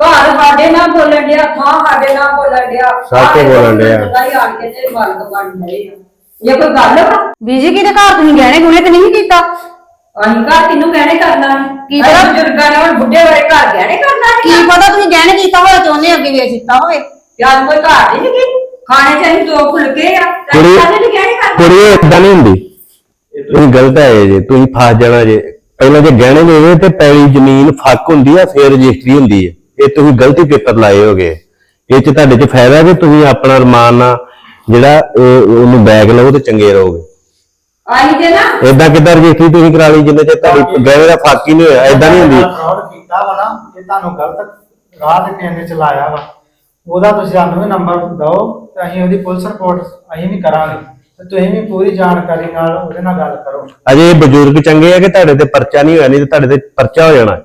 ਘਰ ਸਾਡੇ ਨਾਲ ਬੋਲਣ ਡਿਆ ਥਾਂ ਸਾਡੇ ਨਾਲ ਬੋਲਣ ਡਿਆ। ਸਭ ਤੇ ਬੋਲਣ ਡਿਆ। ਸਦਾ ਹੀ ਆਣ ਕੇ ਤੇ ਮਾਲਕ ਬਣ ਗਏ ਇਹ ਕੋਈ ਗੱਲ ਵਾ ਬੀਜੀ ਕਿਹਦੇ ਘਰ ਤੁਸੀਂ ਗਹਿਣੇ ਗੁਣੇ ਤੇ ਨਹੀਂ ਕੀਤਾ? ਅਸੀਂ ਘਰ ਕਿਨੂੰ ਗਹਿਣੇ ਕਰਨਾ? ਕੀ ਕੀ ਪਤਾ? ਬਜ਼ੁਰਗਾਂ ਨੇ ਹੁਣ ਬੁੱਢੇ ਵਾਲੇ ਘਰ ਗਹਿਣੇ ਕਰਨਾ ਕੀ ਪਤਾ ਤੁਸੀਂ ਗਹਿਣੇ ਕੀਤਾ ਹੋਵੇ ਤੇ ਉਹਨੇ ਅੱਗੇ ਵੇਚ ਦਿੱਤਾ ਹੋਵੇ? ਯਾਰ ਕੋਈ ਘਰ ਨਹੀਂ ਕੀ ਖਾਣੇ ਚ ਅਸੀਂ ਦੋ ਫੁਲਕੇ ਆ। ਤੇ ਕੁੜੀ- ਸਾਡੇ ਲਈ ਗਹਿਣੇ ਕਰਨਾ। ਕੁੜੀਏ ਇਦਾਂ ਨਹੀਂ ਹੁੰਦੀ। ਤੁਸੀਂ ਗਲਤ ਹੈ ਜੇ ਤੁਸੀਂ ਫਸ ਜਾਣਾ ਜੇ। ਪਹਿਲਾਂ ਜੇ ਗਹਿਣੇ ਦੇਵੇ ਤੇ ਪੈਲੀ ਜ਼ਮੀਨ ਫੱਕ ਹੁੰਦੀ ਆ ਫੇਰ ਰਜਿਸਟਰੀ ਹੁੰਦੀ ਹੈ ਇਹ ਤੁਸੀਂ ਗਲਤੀ ਪੇਪਰ ਲਾਏ ਹੋਗੇ ਇਹ ਚ ਤੁਹਾਡੇ ਚ ਫਾਇਦਾ ਕਿ ਤੁਸੀਂ ਆਪਣਾ ਰਮਾਨ ਨਾਲ ਜਿਹੜਾ ਉਹਨੂੰ ਬੈਗ ਲਓ ਤੇ ਚੰਗੇ ਰਹੋਗੇ। ਅਸੀਂ ਤੇ ਨਾ। ਇਦਾਂ ਕਿੱਦਾਂ ਰਜਿਸਟਰੀ ਤੁਸੀਂ ਕਰਾ ਲਈ ਜਿੰਨੇ ਚ ਤੁਹਾਡੀ ਗਹਿਣੇ ਦਾ ਫੱਕ ਹੀ ਨਹੀਂ ਹੋਇਆ ਇਦਾਂ ਨਹੀਂ ਹੁੰਦੀ। ਫਰਾਡ ਕੀਤਾ ਵਾ ਨਾ ਇਹ ਤੁਹਾਨੂੰ ਗਲਤ ਰਾਹ ਤੇ ਕਿਸੇ ਨੇ ਚਲਾਇਆ ਵਾ। ਉਹਦਾ ਤੁਸੀਂ ਸਾਨੂੰ ਵੀ ਨੰਬਰ ਦਿਓ ਤੇ ਅਸੀਂ ਉਹਦੀ ਪੁਲਿਸ ਰਿਪੋਰਟ ਅਸੀਂ ਵੀ ਕਰਾਂਗੇ। ਤੇ ਤੁਸੀਂ ਵੀ ਪੂਰੀ ਜਾਣਕਾਰੀ ਨਾਲ ਉਹਦੇ ਨਾਲ ਗੱਲ ਕਰੋ। ਅਜੇ ਇਹ ਬਜ਼ੁਰਗ ਚੰਗੇ ਆ ਕਿ ਤੁਹਾਡੇ ਤੇ ਪਰਚਾ ਨਹੀਂ ਹੋਇਆ ਨਹੀਂ ਤੇ ਤੁਹਾਡੇ ਤੇ ਪਰਚਾ ਹੋ ਜਾਣਾ।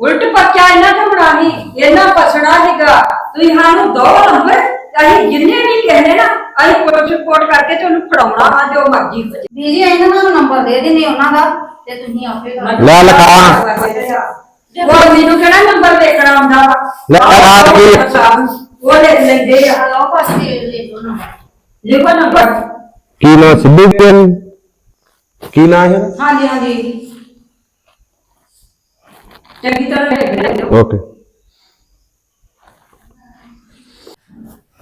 ਉਲਟ ਪੱਕਾ ਇਹਨਾਂ ਤੋਂ ਬਣਾਹੀ ਇਹਨਾਂ ਫਸਣਾ ਹੈਗਾ ਤੁਸੀਂ ਸਾਨੂੰ ਦੋ ਨੰਬਰ ਅਸੀਂ ਜਿੰਨੇ ਵੀ ਕਹਿੰਦੇ ਨਾ ਅਸੀਂ ਪੁਲਿਸ ਰਿਪੋਰਟ ਕਰਕੇ ਤੁਹਾਨੂੰ ਫੜਾਉਣਾ ਵਾ ਜੋ ਮਰਜ਼ੀ ਹੋ ਜਾਏ। ਬੀਜੀ ਇਹਨਾਂ ਨੂੰ ਨੰਬਰ ਦੇ ਦਿੰਨੇ ਉਹਨਾਂ ਦਾ ਤੇ ਤੁਸੀਂ ਆਪੇ ਕਰ ਲੈ ਲਿਖਾ ਉਹ ਮੈਨੂੰ ਕਿਹੜਾ ਨੰਬਰ ਦੇਖਣਾ ਆਉਂਦਾ ਵਾ? ਲੈ ਆਪ ਉਹ ਲੈ ਲੈਂਦੇ ਆ। ਲਓ ਦੇ ਦੇ ਦੋ ਨੰਬਰ। ਲਿਖੋ ਨੰਬਰ। ਕੀ ਨਾ ਸਿੱਧੂ ਕੀ ਨਾ ਹੈ? ਹਾਂਜੀ ਹਾਂਜੀ। ਚੰਗੀ ਤਰ੍ਹਾਂ ਲਿਖ ਲਓ। ਓਕੇ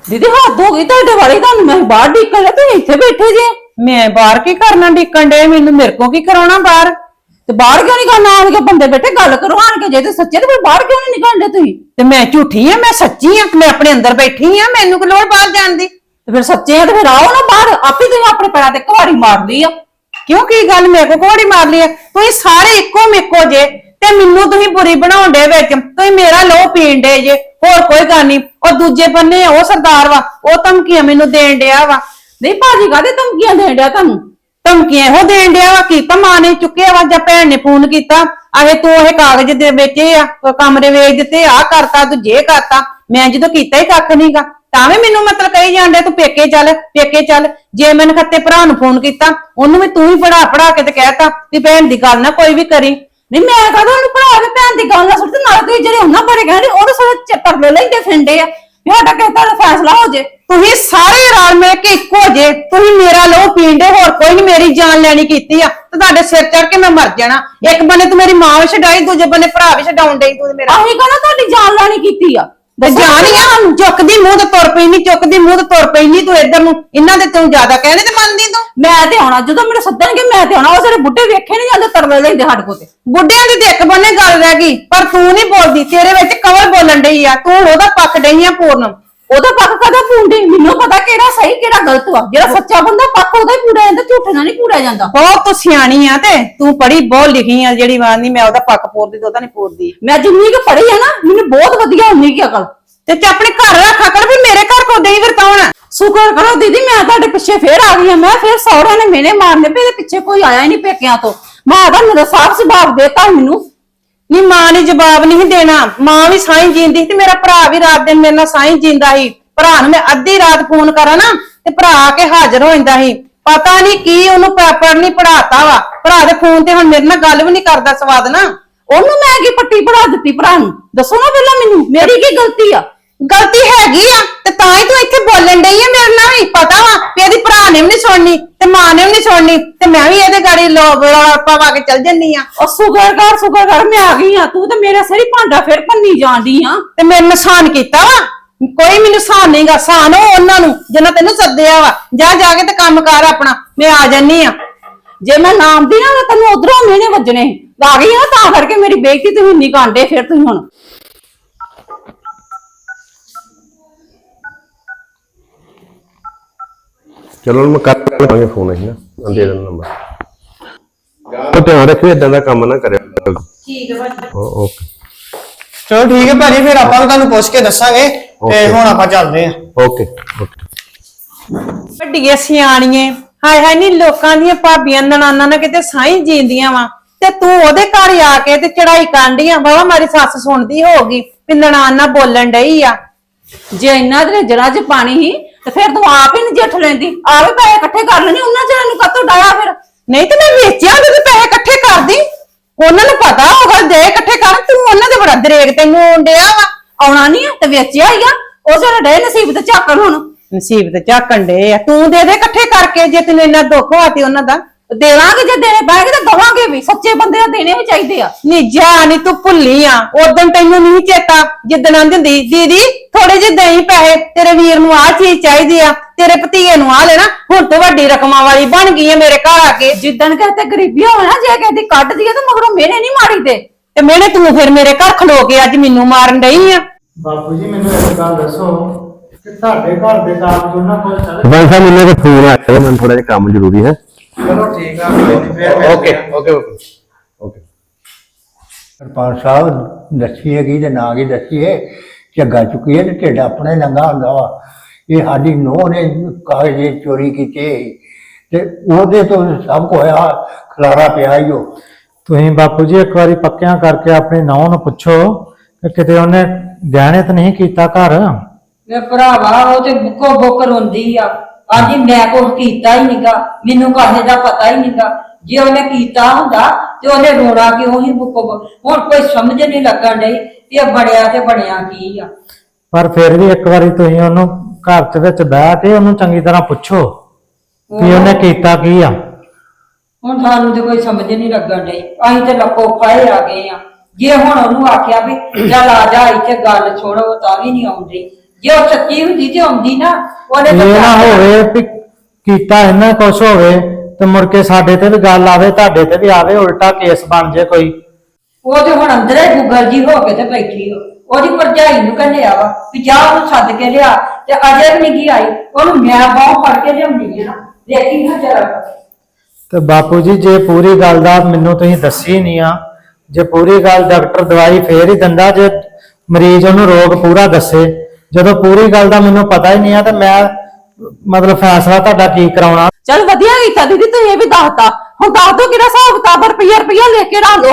ਦੀਦੀ ਹੱਦ ਹੋ ਗਈ ਤੁਹਾਡੇ ਵਾਲੀ ਤੁਹਾਨੂੰ ਮੈਂ ਬਾਹਰ ਡਿੱਕਣ ਤੁਸੀਂ ਇੱਥੇ ਬੈਠੇ ਜੇ। ਮੈਂ ਬਾਹਰ ਕੀ ਕਰਨਾ ਡਿੱਕਣ ਡੇ ਮੈਨੂੰ ਮੇਰੇ ਕੋ ਕੀ ਕਰਾਉਣਾ ਬਾਹਰ? ਤੇ ਬਾਹਰ ਕਿਉਂ ਨਹੀਂ ਕਰਨਾ? ਆਣ ਕੇ ਬੰਦੇ ਬੈਠੇ ਗੱਲ ਕਰੋ। ਆਣ ਕੇ ਜੇ ਤੇ ਸੱਚੇ ਤੇ ਫਿਰ ਬਾਹਰ ਕਿਉਂ ਨਹੀਂ ਨਿਕਲਦੇ ਤੁਸੀਂ? ਤੇ ਮੈਂ ਝੂਠੀ ਆ ਮੈਂ ਸੱਚੀ ਆ ਮੈਂ ਆਪਣੇ ਅੰਦਰ ਬੈਠੀ ਆ ਮੈਨੂੰ ਕਿ ਲੋੜ ਬਾਹਰ ਜਾਣ ਦੀ? ਤੇ ਫਿਰ ਸੱਚੇ ਆ ਤੇ ਫਿਰ ਆਓ ਨਾ ਬਾਹਰ। ਆਪੇ ਤੁਸੀਂ ਆਪਣੇ ਪੈਰਾਂ ਤੇ ਕੁਹਾੜੀ ਮਾਰ ਲਈ ਆ। ਕਿਉਂ ਕੀ ਗੱਲ? ਮੇਰੇ ਕੋ ਕੁਹਾੜੀ ਮਾਰ ਲਈ ਆ? ਤੁਸੀਂ ਸਾਰੇ ਇੱਕੋ ਮੇਕੋ ਜੇ। ਤੇ ਮੈਨੂੰ ਤੁਸੀਂ ਬੁਰੀ ਬਣਾਉਣ ਦੇ ਵਿੱਚ। ਤੁਸੀਂ ਮੇਰਾ ਲੋਹ ਪੀਣ ਦੇ ਜੇ। ਹੋਰ ਕੋਈ ਗੱਲ ਨਹੀਂ। ਉਹ ਦੂਜੇ ਬੰਨੇ ਉਹ ਸਰਦਾਰ ਵਾ। ਉਹ ਧਮਕੀਆਂ ਮੈਨੂੰ ਦੇਣ ਡਿਆ ਵਾ। ਨਹੀਂ ਭਾਜੀ ਕਾਹਦੇ ਧਮਕੀਆਂ ਦੇਣ ਡਿਆ ਤੁਹਾਨੂੰ? ਧਮਕੀਆਂ ਇਹੋ ਦੇਣ ਡਿਆ ਵਾ ਕੀਤਾ ਮਾਂ ਨੇ ਚੁੱਕਿਆ ਵਾ ਜਾਂ ਭੈਣ ਨੇ ਫੋਨ ਕੀਤਾ। ਆਹੇ ਤੂੰ ਇਹ ਕਾਗਜ਼ ਦੇ ਵਿੱਚ ਆ ਕਮਰੇ ਵੇਚ ਦਿੱਤੇ ਆ ਕਰਤਾ ਤੂੰ ਜੇ ਕਰਤਾ। ਮੈਂ ਜਦੋਂ ਕੀਤਾ ਹੀ ਕੱਖ ਨਹੀਂਗਾ ਤਾਂ ਵੀ ਮੈਨੂੰ ਮਤਲਬ ਕਹੀ ਜਾਂਦੇ ਤੂੰ ਪੇਕੇ ਚੱਲ ਪੇਕੇ ਚੱਲ। ਜੇ ਮੈਨੂੰ ਖੱਤੇ ਭਰਾ ਨੂੰ ਫੋਨ ਕੀਤਾ ਉਹਨੂੰ ਵੀ ਤੂੰ ਹੀ ਪੜਾ ਪੜਾ ਕੇ ਤੇ ਕਹਿਤਾ ਵੀ ਭੈਣ ਦੀ ਗੱਲ ਨਾ ਕੋਈ ਵੀ ਕਰੀ। ਨਹੀਂ ਮੈਂ ਕਹਦਾ ਉਹਨੂੰ ਪੜਾ ਕੇ ਭੈਣ ਦੀ ਗੱਲ ਨਾ ਸੁਣ ਤੇ ਨਾਲ ਤੁਸੀਂ ਜਿਹੜੇ ਉਹਨਾਂ ਬਾਰੇ ਕਹਿੰਦੇ ਉਹਦੇ ਸਾਰੇ ਚੱਕਰ ਲੈ ਲੈਂਦੇ ਫਿੰਡੇ ਆ ਵੀ ਸਾਡਾ ਕਿਸੇ ਦਾ ਫੈਸਲਾ ਹੋ ਜੇ। ਤੁਸੀਂ ਸਾਰੇ ਰਲ ਮਿਲ ਕੇ ਇੱਕੋ ਜੇ ਤੁਸੀਂ ਮੇਰਾ ਲਹੂ ਪੀਂਦੇ ਹੋਰ ਕੋਈ ਨਹੀਂ ਮੇਰੀ ਜਾਨ ਲੈਣੀ ਕੀਤੀ ਆ। ਤੇ ਤੁਹਾਡੇ ਸਿਰ ਚੜ ਕੇ ਮੈਂ ਮਰ ਜਾਣਾ। ਇੱਕ ਬੰਨੇ ਤੂੰ ਮੇਰੀ ਮਾਂ ਵੀ ਛਡਾਈ ਦੂਜੇ ਬੰਨੇ ਭਰਾ ਵੀ ਛਡਾਉਣ ਡਈ ਤੂੰ ਤੇ ਮੇਰਾ ਆਹੀ ਕਹਿੰਦਾ ਤੁਹਾਡੀ ਜਾਨ ਲੈਣੀ ਕੀਤੀ ਆ? ਤੇ ਜਾਨ ਹੀ ਆ। ਚੁੱਕਦੀ ਮੂੰਹ ਤੇ ਤੁਰ ਪੈਣੀ ਚੁੱਕਦੀ ਮੂੰਹ ਤੇ ਤੁਰ ਪੈਣੀ ਤੂੰ ਇੱਧਰ ਨੂੰ। ਇਹਨਾਂ ਦੇ ਤੂੰ ਜ਼ਿਆਦਾ ਕਹਿਣੇ ਤੇ ਮੰਨਦੀ ਤੂੰ? ਮੈਂ ਤੇ ਆਉਣਾ ਜਦੋਂ ਮੈਨੂੰ ਸੱਦਣਗੇ ਮੈਂ ਤੇ ਆਉਣਾ ਉਹ ਸਾਰੇ ਬੁੱਢੇ ਵੇਖੇ ਨਹੀਂ ਜਾਂਦੇ ਤਰਲੇ ਲੈਂਦੇ ਸਾਡੇ ਕੋਲ ਤੇ। ਬੁੱਢਿਆਂ ਦੀ ਤੇ ਇੱਕ ਬੰਨੇ ਗੱਲ ਰਹਿ ਗਈ ਪਰ ਤੂੰ ਨਹੀਂ ਬੋਲਦੀ ਤੇਰੇ ਵਿੱਚ ਕਵਲ ਬੋਲਣ ਡਈ ਆ ਤੂੰ ਉਹਦਾ ਪੱਕ ਡਈ ਆ ਪੂਰਨਮ ਉਹਦਾ ਪੱਕ ਕਦਾ ਪੂੰਡੀ? ਮੈਨੂੰ ਪਤਾ ਕਿਹੜਾ ਸਹੀ ਕਿਹੜਾ ਗਲਤ ਵਾ। ਜਿਹੜਾ ਸੱਚਾ ਬੰਦਾ ਪੱਕ ਉਹਦਾ ਹੀ ਪੂੜਿਆ ਜਾਂਦਾ ਝੂਠੇ ਨਾਲ ਨਹੀਂ ਪੂੜਿਆ ਜਾਂਦਾ। ਬਹੁਤ ਤੂੰ ਸਿਆਣੀ ਆ ਤੇ ਤੂੰ ਪੜੀ ਬਹੁਤ ਲਿਖੀ ਆ ਜਿਹੜੀ ਵਾਰ ਨਹੀਂ ਮੈਂ ਉਹਦਾ ਪੱਕ ਪੂਰਦੀ ਤੇ ਉਹਦਾ ਨਹੀਂ ਪੂਰਦੀ। ਮੈਂ ਜਿੰਨੀ ਕੁ ਪੜ੍ਹੀ ਆ ਨਾ ਮੈਨੂੰ ਬਹੁਤ ਵਧੀਆ ਉਨੀ ਕੀ ਅਕਲ। ਤੇ ਤੇ ਆਪਣੇ ਘਰ ਰੱਖ ਅਕਲ ਵੀ ਮੇਰੇ ਘਰ ਕੋ ਦੇਈ ਵਰਤਾਉਣਾ। ਸ਼ੁਕਰ ਕਰੋ ਦੀਦੀ ਮੈਂ ਤੁਹਾਡੇ ਪਿੱਛੇ ਫੇਰ ਆ ਗਈ ਆ। ਮੈਂ ਫੇਰ ਸਹੁਰਿਆਂ ਨੇ ਮੇਨੇ ਮਾਰਨੇ ਪਏ ਤੇ ਪਿੱਛੇ ਕੋਈ ਆਇਆ ਹੀ ਨਹੀਂ ਪੇਕਿਆਂ ਤੋਂ। ਮਾਂ ਦਾ ਮੇਰਾ ਸਾਫ਼ ਸੁਭਾਅ ਦੇਤਾ ਮੈਨੂੰ। ਨੀ ਮਾਂ ਨੇ ਜਵਾਬ ਨਹੀਂ ਦੇਣਾ। ਮਾਂ ਵੀ ਸਾਈਂ ਜੀਂਦੀ ਤੇ ਮੇਰਾ ਭਰਾ ਵੀ ਰਾਤ ਦਿਨ ਮੇਰੇ ਨਾਲ ਸਾਈਂ ਜੀਂਦਾ ਸੀ। ਭਰਾ ਨੂੰ ਮੈਂ ਅੱਧੀ ਰਾਤ ਫੋਨ ਕਰਾਂ ਨਾ ਤੇ ਭਰਾ ਆ ਕੇ ਹਾਜ਼ਰ ਹੋ ਜਾਂਦਾ ਸੀ। ਪਤਾ ਨਹੀਂ ਕੀ ਉਹਨੂੰ ਪੇਪਰ ਨਹੀਂ ਪੜਾਤਾ ਵਾ। ਭਰਾ ਦੇ ਫੋਨ ਤੇ ਹੁਣ ਮੇਰੇ ਨਾਲ ਗੱਲ ਵੀ ਨਹੀਂ ਕਰਦਾ ਸਵਾਦ ਨਾ ਉਹਨੂੰ ਮੈਂ ਕੀ ਪੱਟੀ ਪੜਾ ਦਿੱਤੀ ਭਰਾ ਨੂੰ। ਦੱਸੋ ਨਾ ਪਹਿਲਾਂ ਮੈਨੂੰ। ਮੇਰੀ ਕੀ ਗਲਤੀ ਆ? ਗਲਤੀ ਹੈਗੀ ਆ ਤੇ ਤਾਂ ਹੀ ਤੂੰ ਇੱਥੇ ਬੋਲਣ ਡਈ ਆ ਮੇਰੇ ਨਾਲ ਵੀ ਪਤਾ ਵਾ ਵੀ ਇਹਦੀ ਭਰਾ ਨੇ ਵੀ ਨਹੀਂ ਸੁਣਨੀ ਤੇ ਮਾਂ ਨੇ ਵੀ ਨਹੀਂ ਸੁਣਨੀ ਤੇ ਮੈਂ ਵੀ ਇਹਦੇ ਗਾੜੀ ਲੋਕ ਪਵਾ ਕੇ ਚੱਲ ਜੰਨੀ ਆ। ਉਹ ਸ਼ੁਕਰ ਕਰ ਸ਼ੁਕਰ ਕਰ ਮੈਂ ਆ ਗਈ ਆ ਤੂੰ ਤੇ ਮੇਰੇ ਸਿਰ ਹੀ ਭਾਂਡਾ ਫੇਰ ਭੰਨੀ ਜਾਂਦੀ ਆ। ਤੇ ਮੇਰੇ ਨੁਕਸਾਨ ਕੀਤਾ ਵਾ। ਕੋਈ ਮੈਨੂੰ ਨੁਕਸਾਨ ਨਹੀਂਗਾ ਸਾਨ ਉਹ ਉਹਨਾਂ ਨੂੰ ਜਿੰਨਾ ਤੈਨੂੰ ਸੱਦਿਆ ਵਾ। ਜਾ ਜਾ ਕੇ ਤੇ ਕੰਮ ਕਰ ਆਪਣਾ ਮੈਂ ਆ ਜੰਨੀ ਆ। ਜੇ ਮੈਂ ਨਾਮ ਦੀ ਨਾ ਤੈਨੂੰ ਉਧਰੋਂ ਮੇਨੇ ਵੱਜਣੇ। ਆ ਗਈ ਆ ਤਾਂ ਕਰਕੇ ਮੇਰੀ ਬੇਇੱਜ਼ਤੀ ਤੁਸੀਂ ਨਹੀਂ ਕਾਂਡੇ ਫਿਰ ਤੁਸੀਂ ਹੁਣ। ਚਲੋ ਮੈਂ ਕਰ ਲਾਂਗੇ ਫੋਨ ਅਸੀਂ ਨਾ ਦੇ ਦੇਣਾ ਨੰਬਰ ਉਹ ਧਿਆਨ ਰੱਖਿਓ ਇਦਾਂ ਦਾ ਕੰਮ ਨਾ ਕਰਿਓ। ਠੀਕ ਹੈ ਭਾਜੀ। ਓਕੇ। ਚਲੋ ਠੀਕ ਹੈ ਭਾਜੀ ਫਿਰ ਆਪਾਂ ਵੀ ਤੁਹਾਨੂੰ ਪੁੱਛ ਕੇ ਦੱਸਾਂਗੇ ਤੇ Okay. ਹੁਣ ਆਪਾਂ ਚੱਲਦੇ ਆਂ। Okay okay. ਵੱਡੀਆਂ ਸਿਆਣੀਏ ਹਾਏ ਹਾਏ ਨਹੀਂ ਲੋਕਾਂ ਦੀਆਂ ਭਾਬੀਆਂ ਨਨਾਨਾ ਨਾ ਕਿਤੇ ਸਾਈਂ ਜੀਂਦੀਆਂ ਵਾ। ਤੇ ਤੂੰ ਉਹਦੇ ਘਰ ਆ ਕੇ ਤੇ ਚੜਾਈ ਕਾਂਡੀਆਂ ਬਾਬਾ ਮਾਰੀ ਸੱਸ ਸੁਣਦੀ ਹੋਗੀ ਵੀ ਨਨਾਨਾ ਬੋਲਣ ਡਈ ਆ। ਜੇ ਇੰਨਾ ਦੇ ਜਰਾ ਚ ਪਾਣੀ ਹੀ ਤੇ ਫਿਰ ਤੂੰ ਆਪ ਹੀ ਨਜਿੱਠ ਲੈਂਦੀ। ਆਵੇ ਪੈਸੇ ਇਕੱਠੇ ਕਰ ਲੈਣੀ ਉਹਨਾਂ ਚ ਨੂੰ ਕੱਤੋਂ ਡਾਇਆ ਫਿਰ? ਨਹੀਂ ਤੇ ਮੈਂ ਵੇਚਿਆ ਤੇ ਤੂੰ ਪੈਸੇ ਇਕੱਠੇ ਕਰਦੀ। ਉਹਨਾਂ ਨੂੰ ਪਤਾ ਹੋਗਾ ਦੇ ਇਕੱਠੇ ਕਰ, ਤੂੰ ਉਹਨਾਂ ਦੇ ਬੜਾ ਦਰੇਕ ਤੈਨੂੰ ਡਿਆ ਵਾ। ਆਉਣਾ ਨਹੀਂ ਆ ਤੇ ਵੇਚਿਆ ਹੀ ਆ। ਉਹ ਜਿਹੜਾ ਡੇ ਨਸੀਬ ਤੇ ਝਾਕਣ ਹੁਣ। ਨਸੀਬ ਤੇ ਝਾਕਣ ਡੇ ਆ। ਤੂੰ ਦੇ ਦੇ ਇਕੱਠੇ ਕਰਕੇ, ਜੇ ਤੈਨੂੰ ਇੰਨਾ ਦੁੱਖ ਹੋਆ ਤੇ ਉਹਨਾਂ ਦਾ। ਦੇਵਾਂਗੇ ਜੇ ਦੇਣੇ ਪੈਣਗੇ ਤਾਂ ਦਵਾਂਗੇ ਵੀ ਸੱਚੇ ਬੰਦੇ ਆ ਦੇਣੇ ਵੀ ਚਾਹੀਦੇ ਆ। ਨੀ ਜਾ ਨੀ ਤੂੰ ਭੁੱਲੀ ਆ। ਉਦੋਂ ਤੈਨੂੰ ਨਹੀਂ ਚੇਤਾ ਜਿੱਦਣ ਆਂਦੀ ਹੁੰਦੀ ਦੀਦੀ ਥੋੜੇ ਜਿਹੇ ਦੇਈ ਪੈਸੇ ਤੇਰੇ ਵੀਰ ਨੂੰ ਆਹ ਚੀਜ਼ ਚਾਹੀਦੀ ਆ ਤੇਰੇ ਭਤੀਏ ਨੂੰ ਆ ਲੈਣਾ ਹੁਣ ਤੂੰ ਵੱਡੀ ਰਕਮਾਂ ਵਾਲੀ ਬਣ ਗਈ ਆ ਮੇਰੇ ਘਰ ਆ ਕੇ। ਜਿੱਦਣ ਕਿਤੇ ਗਰੀਬੀ ਹੋਵੇ ਨਾ ਜੇ ਕਿਸੇ ਦੀ ਕੱਢ ਦਈਏ ਤਾਂ ਮਗਰੋਂ ਮੇਰੇ ਨਹੀਂ ਮਾਰੀ ਦੇ ਤੇ ਮੈਨੇ ਤੂੰ ਫਿਰ ਮੇਰੇ ਘਰ ਖਲੋ ਕੇ ਅੱਜ ਮੈਨੂੰ ਮਾਰਨ ਡਈ ਆ। ਬਾਪੂ ਜੀ ਮੈਨੂੰ ਇੱਕ ਗੱਲ ਦੱਸੋ ਕਿ ਤੁਹਾਡੇ ਘਰ ਦੇ ਕਾਗਜ਼ ਉਹਨਾਂ ਕੋਲ ਚੱਲ ਸਾਹਿਬ ਮੈਨੂੰ ਇੱਕ ਫੋਨ ਆਇਆ ਮੈਨੂੰ ਥੋੜਾ ਜਿਹਾ ਕੰਮ ਜ਼ਰੂਰੀ ਹੈ। ਚਲੋ ਠੀਕ ਆ ਕੋਈ ਨਹੀਂ ਫੇਰ okay okay okay okay sarpanch ਸਾਹਿਬ ਦੱਸੀਏ ਕੀ ਤੇ ਨਾ ਕੀ ਦੱਸੀਏ ਝੱਗਾ ਚੁੱਕੀ ਹੈ ਤੇ ਢਿੱਡ ਆਪਣੇ ਨੰਗਾ ਹੁੰਦਾ ਵਾ। ਇਹ ਸਾਡੀ ਨੂੰਹ ਨੇ ਕਾਗਜ਼ ਇਹ ਚੋਰੀ ਕੀਤੇ। ਤੇ ਉਹਦੇ ਤੋਂ ਸਭ ਕੁਝ ਹੋਇਆ ਖਲਾਰਾ ਪਿਆ ਹੀ ਉਹ। ਤੁਸੀਂ ਬਾਪੂ ਜੀ ਇੱਕ ਵਾਰੀ ਪੱਕਿਆਂ ਕਰਕੇ ਆਪਣੀ ਨੌਂ ਨੂੰ ਪੁੱਛੋ ਕਿ ਕਿਤੇ ਉਹਨੇ ਗਹਿਣੇ ਤਾਂ ਨਹੀਂ ਕੀਤਾ ਘਰ? ਵੇ ਭਰਾਵਾ ਉਹ ਤੇ ਬੁੱਕੋ ਬੁੱਕ ਰੋਂਦੀ ਆ। ਆਂਦੀ ਮੈਂ ਕੁਛ ਕੀਤਾ ਹੀ ਨਹੀਂਗਾ ਮੈਨੂੰ ਕਾਹੇ ਦਾ ਪਤਾ ਹੀ ਨਹੀਂਗਾ ਜੇ ਉਹਨੇ ਕੀਤਾ ਹੁੰਦਾ ਤੇ ਉਹਨੇ ਰੋਣਾ ਕਿਉਂ ਹੀ ਬੁੱਕੋ ਹੁਣ ਕੋਈ ਸਮਝ ਨਹੀਂ ਲੱਗਣ ਡਈ ਵੀ ਇਹ ਬਣਿਆ ਤੇ ਬਣਿਆ ਕੀ ਆ। ਪਰ ਫਿਰ ਵੀ ਇੱਕ ਵਾਰੀ ਤੁਸੀਂ ਉਹਨੂੰ ਘਰ ਦੇ ਵਿੱਚ ਬਹਿ ਕੇ ਉਹਨੂੰ ਚੰਗੀ ਤਰ੍ਹਾਂ ਪੁੱਛੋ ਕਿ ਉਹਨੇ ਕੀਤਾ ਕੀ ਆ। ਹੁਣ ਸਾਨੂੰ ਤੇ ਕੋਈ ਸਮਝ ਨਹੀਂ ਲੱਗਣ ਡਈ। ਅਸੀਂ ਤੇ ਲੱਕੋ ਫਾਏ ਆ ਗਏ ਆ। ਜੇ ਹੁਣ ਉਹਨੂੰ ਆਖਿਆ ਵੀ ਚੱਲ ਆ ਜਾ ਇੱਥੇ ਗੱਲ ਛੋੜੋ ਤਾਂ ਵੀ ਨਹੀਂ ਆਉਂਦੀ। ਜੇ ਉਹ ਸੱਚੀ ਹੁੰਦੀ ਤੇ ਆਉਂਦੀ ਨਾ ਉਹਨੇ ਤਾਂ ਇਹ ਨਾ ਚੱਲ- ਹੋਵੇ ਵੀ ਕੀਤਾ ਇਹਨਾਂ ਕੁਛ ਹੋਵੇ ਤੇ ਮੁੜ ਕੇ ਸਾਡੇ ਤੇ ਵੀ ਗੱਲ ਆਵੇ ਤੁਹਾਡੇ ਤੇ ਵੀ ਆਵੇ ਉਲਟਾ ਕੇਸ ਬਣ ਜੇ ਕੋਈ। ਉਹ ਤੇ ਹੁਣ ਅੰਦਰੇ ਗੁੱਗਲ ਜੀ ਹੋ ਕੇ ਤੇ ਬੈਠੀ ਹੋ ਉਹਦੀ ਭਰਜਾਈ ਨੂੰ ਕਹਿੰਦੇ ਵਾ ਵੀ ਜਾ ਉਹਨੂੰ ਸੱਦ ਕੇ ਲਿਆ ਤੇ ਅਜੇ ਵੀ ਨਹੀਂ ਗਈ ਆਈ। ਉਹਨੂੰ ਮੈਂ ਬਾਹ ਫੜ ਕੇ ਲਿਆਉਂਦੀ ਆ ਨਾ ਦੇਖੀ ਨਾ ਜਰਾ ਤੇ ਬਾਪੂ ਜੀ ਜੇ ਪੂਰੀ ਗੱਲ ਦਾ ਮੈਨੂੰ ਤੁਸੀਂ ਦੱਸੀ ਨਹੀਂ ਆ ਜੇ ਪੂਰੀ ਗੱਲ ਡਾਕਟਰ ਦਵਾਈ ਫੇਰ ਹੀ ਦਿੰਦਾ ਜੇ ਮਰੀਜ਼ ਉਹਨੂੰ ਰੋਗ ਪੂਰਾ ਦੱਸੇ ਜਦੋਂ ਪੂਰੀ ਗੱਲ ਦਾ ਮੈਨੂੰ ਪਤਾ ਹੀ ਨਹੀਂ ਆ ਤੇ ਮੈਂ ਮਤਲਬ ਫੈਸਲਾ ਤੁਹਾਡਾ ਕੀ ਕਰਾਉਣਾ? ਚੱਲ ਵਧੀਆ ਕੀਤਾ ਦੀਦੀ ਤੂੰ ਇਹ ਵੀ ਦੱਸਤਾ। ਹੁਣ ਦੱਸ ਦੋ ਕਿਹੜਾ ਹਿਸਾਬ ਕਿਤਾਬ ਰੁਪਈਆ ਰੁਪਈਆ ਲੈ ਕੇ ਰੱਖ ਦੋ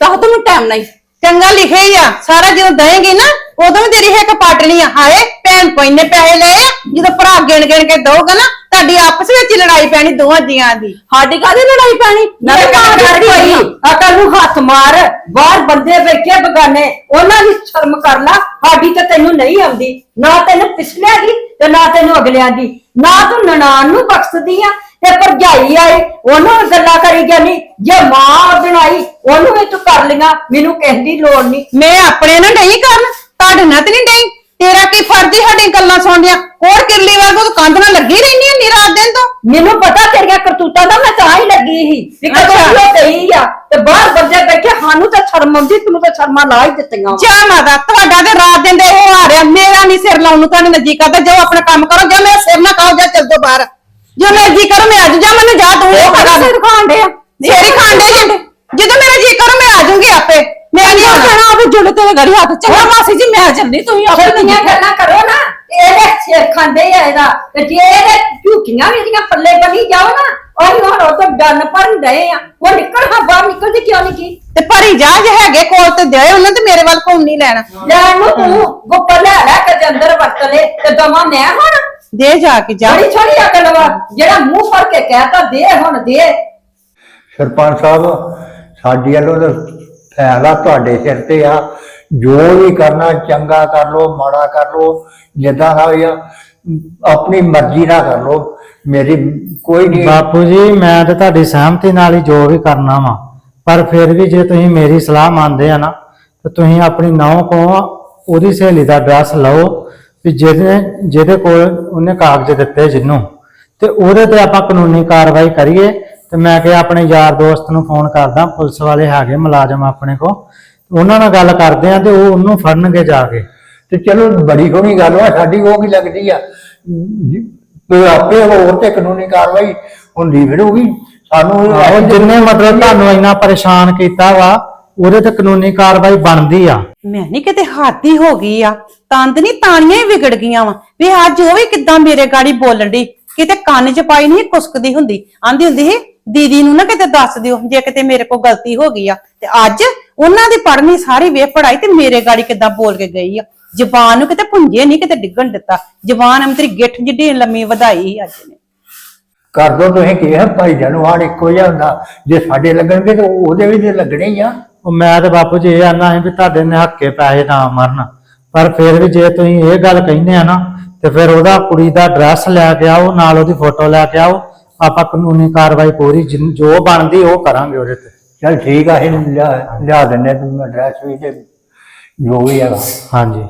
ਦੱਸ ਦੋ ਮੈਨੂੰ ਟਾਈਮ ਨਹੀਂ। ਚੰਗਾ ਲਿਖਿਆ ਹੀ ਆ ਸਾਰਾ ਜਦੋਂ ਦਏਂਗੀ ਨਾ ਉਦੋਂ ਵੀ ਤੇਰੀ ਹਿੱਕ ਪਾਟਣੀ ਆ। ਹਾਏ ਭੈਣ ਕੋਈ ਨੇ ਪੈਸੇ ਲਏ ਆ ਜਦੋਂ ਭਰਾ ਗਿਣ ਗਿਣ ਕੇ ਦਊਗਾ ਨਾ ਤੁਹਾਡੀ ਆਪਸ ਵਿੱਚ ਹੀ ਲੜਾਈ ਪੈਣੀ ਦੋਵਾਂ ਜੀਆਂ ਦੀ। ਸਾਡੀ ਕਾਹਦੀ ਲੜਾਈ ਪੈਣੀ? ਨਾ ਕਰ ਕੋਈ ਅਕਲ ਨੂੰ ਹੱਥ ਮਾਰ ਬਾਹਰ ਬੰਦੇ ਬੈਠੇ ਬਗਾਨੇ ਉਹਨਾਂ ਦੀ ਸ਼ਰਮ ਕਰ ਲਾ ਸਾਡੀ ਤਾਂ ਤੈਨੂੰ ਨਹੀਂ ਆਉਂਦੀ। ਨਾ ਤੈਨੂੰ ਪਿਛਲਿਆਂ ਦੀ ਤੇ ਨਾ ਤੈਨੂੰ ਅਗਲਿਆਂ ਦੀ। ਨਾ ਤੂੰ ਨਨਾਣ ਨੂੰ ਬਖਸ਼ਦੀ ਆ ਤੇ ਭਰਜਾਈ ਆਈ ਉਹਨੂੰ ਵੀ ਗੱਲਾਂ ਕਰੀ ਜਾਨੀ। ਜੇ ਮਾਂ ਬਣਾਈ ਉਹਨੂੰ ਵੀ ਤੂੰ ਕਰ ਲਿਆ ਮੈਨੂੰ ਕਿਸੇ ਦੀ ਲੋੜ ਨਹੀਂ। ਮੈਂ ਆਪਣੇ ਨਾਲ ਨਹੀਂ ਕਰਨ। ਤੁਹਾਡੇ ਨਾਲ ਤੇ ਨਹੀਂ ਡਈ? ਤੇਰਾ ਕੀ ਫਰਜ਼ ਹੈ ਸਾਡੀਆਂ ਗੱਲਾਂ ਸੁਣਦਿਆਂ ਹੋਰ ਕਿਰਲੀ ਵਾਂਗੂ ਤੂੰ ਕੰਧ ਨਾਲ ਲੱਗੀ ਰਹਿਨੀ ਆ ਨਿਰਾ ਦਿਨ ਤੋਂ? ਮੈਨੂੰ ਪਤਾ ਤੇਰੀਆਂ ਕਰਤੂਤਾਂ ਦਾ ਮੈਂ ਤਾਂ ਹੀ ਲੱਗੀ ਸੀ ਵੀ ਕਦੋਂ ਅੱਛਾ। ਉਹ ਗਈ ਆ ਤੇ ਬਾਹਰ ਬੰਦੇ ਬੈਠੇ ਸਾਨੂੰ ਤਾਂ ਸ਼ਰਮ ਆਉਂਦੀ ਤੈਨੂੰ ਤਾਂ ਸ਼ਰਮਾਂ ਲਾ ਹੀ ਦਿੱਤੀਆਂ ਜਾ ਮਾਤਾ ਤੁਹਾਡਾ ਤੇ ਰਾਤ ਦਿਨ ਦੇ ਉਹ ਆ। ਰਿਹਾ ਮੇਰਾ ਨਹੀਂ ਸਿਰ ਲਾਉਣ ਨੂੰ ਤੁਹਾਨੂੰ ਨਜੀ ਕਰਦਾ ਜਾਓ ਆਪਣਾ ਕੰਮ ਕਰੋ ਜੇ ਮੇਰਾ ਸਿਰ ਨਾ ਖਾਓ ਜਾ ਚੱਲ ਦੋ ਬਾਹਰ। ਜੋ ਮਰਜ਼ੀ ਕਰੋ ਮੈਂ ਅੱਜ ਜਾ ਮੈਨੂੰ ਜਾ ਤੂੰ ਉਹ ਕਰਾ ਸਿਰ ਖਾਂਡੇ ਆ? ਸਿਰ ਹੀ ਖਾਂਡੇ ਜੀ ਜਦੋਂ ਮੇਰਾ ਜੀ ਕਰੋ ਮੈਂ ਆ ਜਾਊਂਗੀ ਆਪੇ। ਮੈਂ ਤੇਰੇ ਗੜੀ ਹੱਥ ਚੰਗਾ ਮਾਸੀ ਜੀ ਮੈਂ ਚੱਲਦੀ ਤੁਸੀਂ ਛੋਟੀਆਂ ਗੱਲਾਂ ਕਰੋ ਨਾ। ਤੇ ਇਹਦੇ ਸਿਰ ਖਾਂਦੇ ਆ ਇਹਦਾ। ਤੇ ਜੇ ਇਹਦੇ ਝੂਠੀਆਂ ਵੀ ਇਹਦੀਆਂ ਪੱਲੇ ਬਣੀ ਜਾਓ ਨਾ ਉਹ ਹੁਣ ਉਹ ਤੋਂ ਡੰਨ ਭਰਨ ਡਏ ਆ। ਉਹ ਨਿਕਲ ਹਾਂ ਬਾਹਰ ਨਿਕਲਦੀ ਕਿਉਂ ਨਹੀਂ ਕੀ? ਤੇ ਭਰੀ ਜਾ ਜੇ ਹੈਗੇ ਕੋਲ ਤੇ ਦੇ ਉਹਨਾਂ ਤੇ ਮੇਰੇ ਵੱਲ ਘੁੰਮ ਨਹੀਂ ਲੈਣਾ। ਲੈਣ ਨੂੰ ਤੂੰ ਗੋਪਾ ਲੈ ਲੈ ਕੇ ਅੰਦਰ ਵਰਤ ਲੈ ਤੇ ਦਮਾ ਮੈਂ ਹੁਣ। ਦੇ ਜਾ ਕੇ ਜਾ। ਬੜੀ ਛੋੜੀ ਅਕਲ ਵਾ ਜਿਹੜਾ ਮੂੰਹ ਫੜ ਕੇ ਕਹਿਤਾ ਦੇ ਹੁਣ ਦੇ। ਸਰਪੰਚ ਸਾਹਿਬ ਸਾਡੀ ਵੱਲੋਂ ਤਾਂ ਫੈਸਲਾ ਤੁਹਾਡੇ ਸਿਰ ਤੇ ਆ। ਜੋ ਵੀ ਕਰਨਾ, ਚੰਗਾ ਕਰ ਲੋ ਮਾੜਾ ਕਰ ਲੋ ਜਿੱਦਾਂ ਦਾ ਵੀ ਆਪਣੀ ਮਰਜ਼ੀ ਨਾਲ ਕਰ ਲੋ ਮੇਰੀ ਕੋਈ ਨਹੀਂ ਬਾਪੂ ਜੀ, ਮੈਂ ਤੇ ਤੁਹਾਡੀ ਸਹਿਮਤੀ ਨਾਲ ਹੀ ਜੋ ਵੀ ਕਰਨਾ ਵਾ। ਪਰ ਫਿਰ ਵੀ ਜੇ ਤੁਸੀਂ ਮੇਰੀ ਸਲਾਹ ਮੰਨਦੇ ਆ ਨਾ, ਤੇ ਤੁਸੀਂ ਆਪਣੀ ਨੌ ਕੋ ਉਹਦੀ ਸਹੇਲੀ ਦਾ ਐਡਰੈਸ ਲਓ ਵੀ ਜਿਹਦੇ ਜਿਹਦੇ ਕੋਲ ਉਹਨੇ ਕਾਗਜ਼ ਦਿੱਤੇ ਜਿੰਨੂੰ ਤੇ ਉਹਦੇ ਤੇ ਆਪਾਂ ਕਾਨੂੰਨੀ ਕਾਰਵਾਈ ਕਰੀਏ। ਤੇ ਮੈਂ ਕਿ ਆਪਣੇ ਯਾਰ ਦੋਸਤ ਨੂੰ ਫੋਨ ਕਰਦਾ, ਪੁਲਿਸ ਵਾਲੇ ਹੈਗੇ ਮੁਲਾਜ਼ਮ ਆਪਣੇ ਕੋ ਉਹਨਾਂ ਨਾਲ ਗੱਲ ਕਰਦੇ ਆ ਤੇ ਉਹ ਉਹਨੂੰ ਫੜਨਗੇ ਜਾ ਕੇ। ਤੇ ਚਲੋ ਬੜੀ ਸੋਹਣੀ ਗੱਲ ਵਾ ਸਾਡੀ ਉਹ ਕੀ ਲੱਗਦੀ ਆ। ਤੇ ਆਪੇ ਹੋਰ ਤੇ ਕਾਨੂੰਨੀ ਕਾਰਵਾਈ ਹੁੰਦੀ ਫਿਰੂਗੀ। ਸਾਨੂੰ ਆਹੋ ਜਿੰਨੇ ਮਤਲਬ ਤੁਹਾਨੂੰ ਇੰਨਾ ਪਰੇਸ਼ਾਨ ਕੀਤਾ ਵਾ ਉਹਦੇ ਤੇ ਕਾਨੂੰਨੀ ਕਾਰਵਾਈ ਬਣਦੀ ਆ। ਮੈਂ ਨਹੀਂ ਕਿਤੇ ਹਾਦੀ ਹੋ ਗਈ ਆ। ਤੰਦ ਨਹੀਂ ਤਾਣੀਆਂ ਹੀ ਵਿਗੜ ਗਈਆਂ ਵਾ। ਵੀ ਅੱਜ ਉਹ ਵੀ ਕਿਦਾਂ ਮੇਰੇ ਗਾੜੀ ਬੋਲਣ ਦੀ ਕਿਤੇ ਕੰਨ 'ਚ ਪਾਈ ਨਹੀਂ ਕੁਸਕਦੀ ਹੁੰਦੀ। ਆਂਦੀ ਹੁੰਦੀ ਸੀ ਦੀਦੀ ਨੂੰ ਨਾ ਕਿਤੇ ਦੱਸ ਦਿਓ ਜੇ ਕਿਤੇ ਮੇਰੇ ਕੋਲ ਗਲਤੀ ਹੋ ਗਈ ਆ। ਤੇ ਅੱਜ ਉਹਨਾਂ ਦੀ ਪੜ੍ਹਨੀ ਸਾਰੀ ਵੇ ਪੜਾਈ ਤੇ ਮੇਰੇ ਗਾੜੀ ਕਿਦਾਂ ਬੋਲ ਕੇ ਗਈ ਆ। ਜ਼ਬਾਨ ਨੂੰ ਕਿਤੇ ਪੁੰਜੇ ਨਹੀਂ ਕਿਤੇ ਡਿੱਗਣ ਦਿੱਤਾ। ਜ਼ਬਾਨ ਅੰਤਰੀ ਗਿੱਠ ਜਿੱਡੀ ਲੰਮੀ ਵਧਾਈ ਅੱਜ ਨੇ ਕਰ ਦੋ ਤੁਸੀਂ ਕੀ ਹੈ ਭਾਈ ਜਾਨੂੰ ਹਾਲ ਇੱਕੋ ਜਿਹਾ ਹੁੰਦਾ। ਜੇ ਸਾਡੇ ਲੱਗਣਗੇ ਤੇ ਉਹਦੇ ਵੀ ਤੇ ਲੱਗਣੇ ਹੀ ਆ। ਉਹ ਮੈਂ ਤੇ ਬਾਪੂ ਜੀ ਇਹ ਆਨਾ ਹੈ ਵੀ ਤੁਹਾਡੇ ਨੇ ਹੱਕੇ ਪੈਸੇ ਨਾ ਮਰਨ। ਪਰ ਫਿਰ ਵੀ ਜੇ ਤੁਸੀਂ ਇਹ ਗੱਲ ਕਹਿੰਦੇ ਆ ਨਾ ਤੇ ਫਿਰ ਉਹਦਾ ਕੁੜੀ ਦਾ ਐਡਰੈਸ ਲੈ ਕੇ ਆਓ ਨਾਲ ਉਹਦੀ ਫੋਟੋ ਲੈ ਕੇ ਆਓ ਆਪਾਂ ਕਾਨੂੰਨੀ ਕਾਰਵਾਈ ਪੂਰੀ ਜਿਨ- ਜੋ ਬਣਦੀ ਉਹ ਕਰਾਂਗੇ ਉਹਦੇ ਤੇ। ਚਲ ਠੀਕ ਆ ਇਹ ਲਿਆ ਲਿਆ ਦਿੰਨੇ ਤੂੰ ਐਡਰੈਸ ਵੀ ਤੇ ਜੋ ਵੀ ਹੈਗਾ। ਹਾਂਜੀ।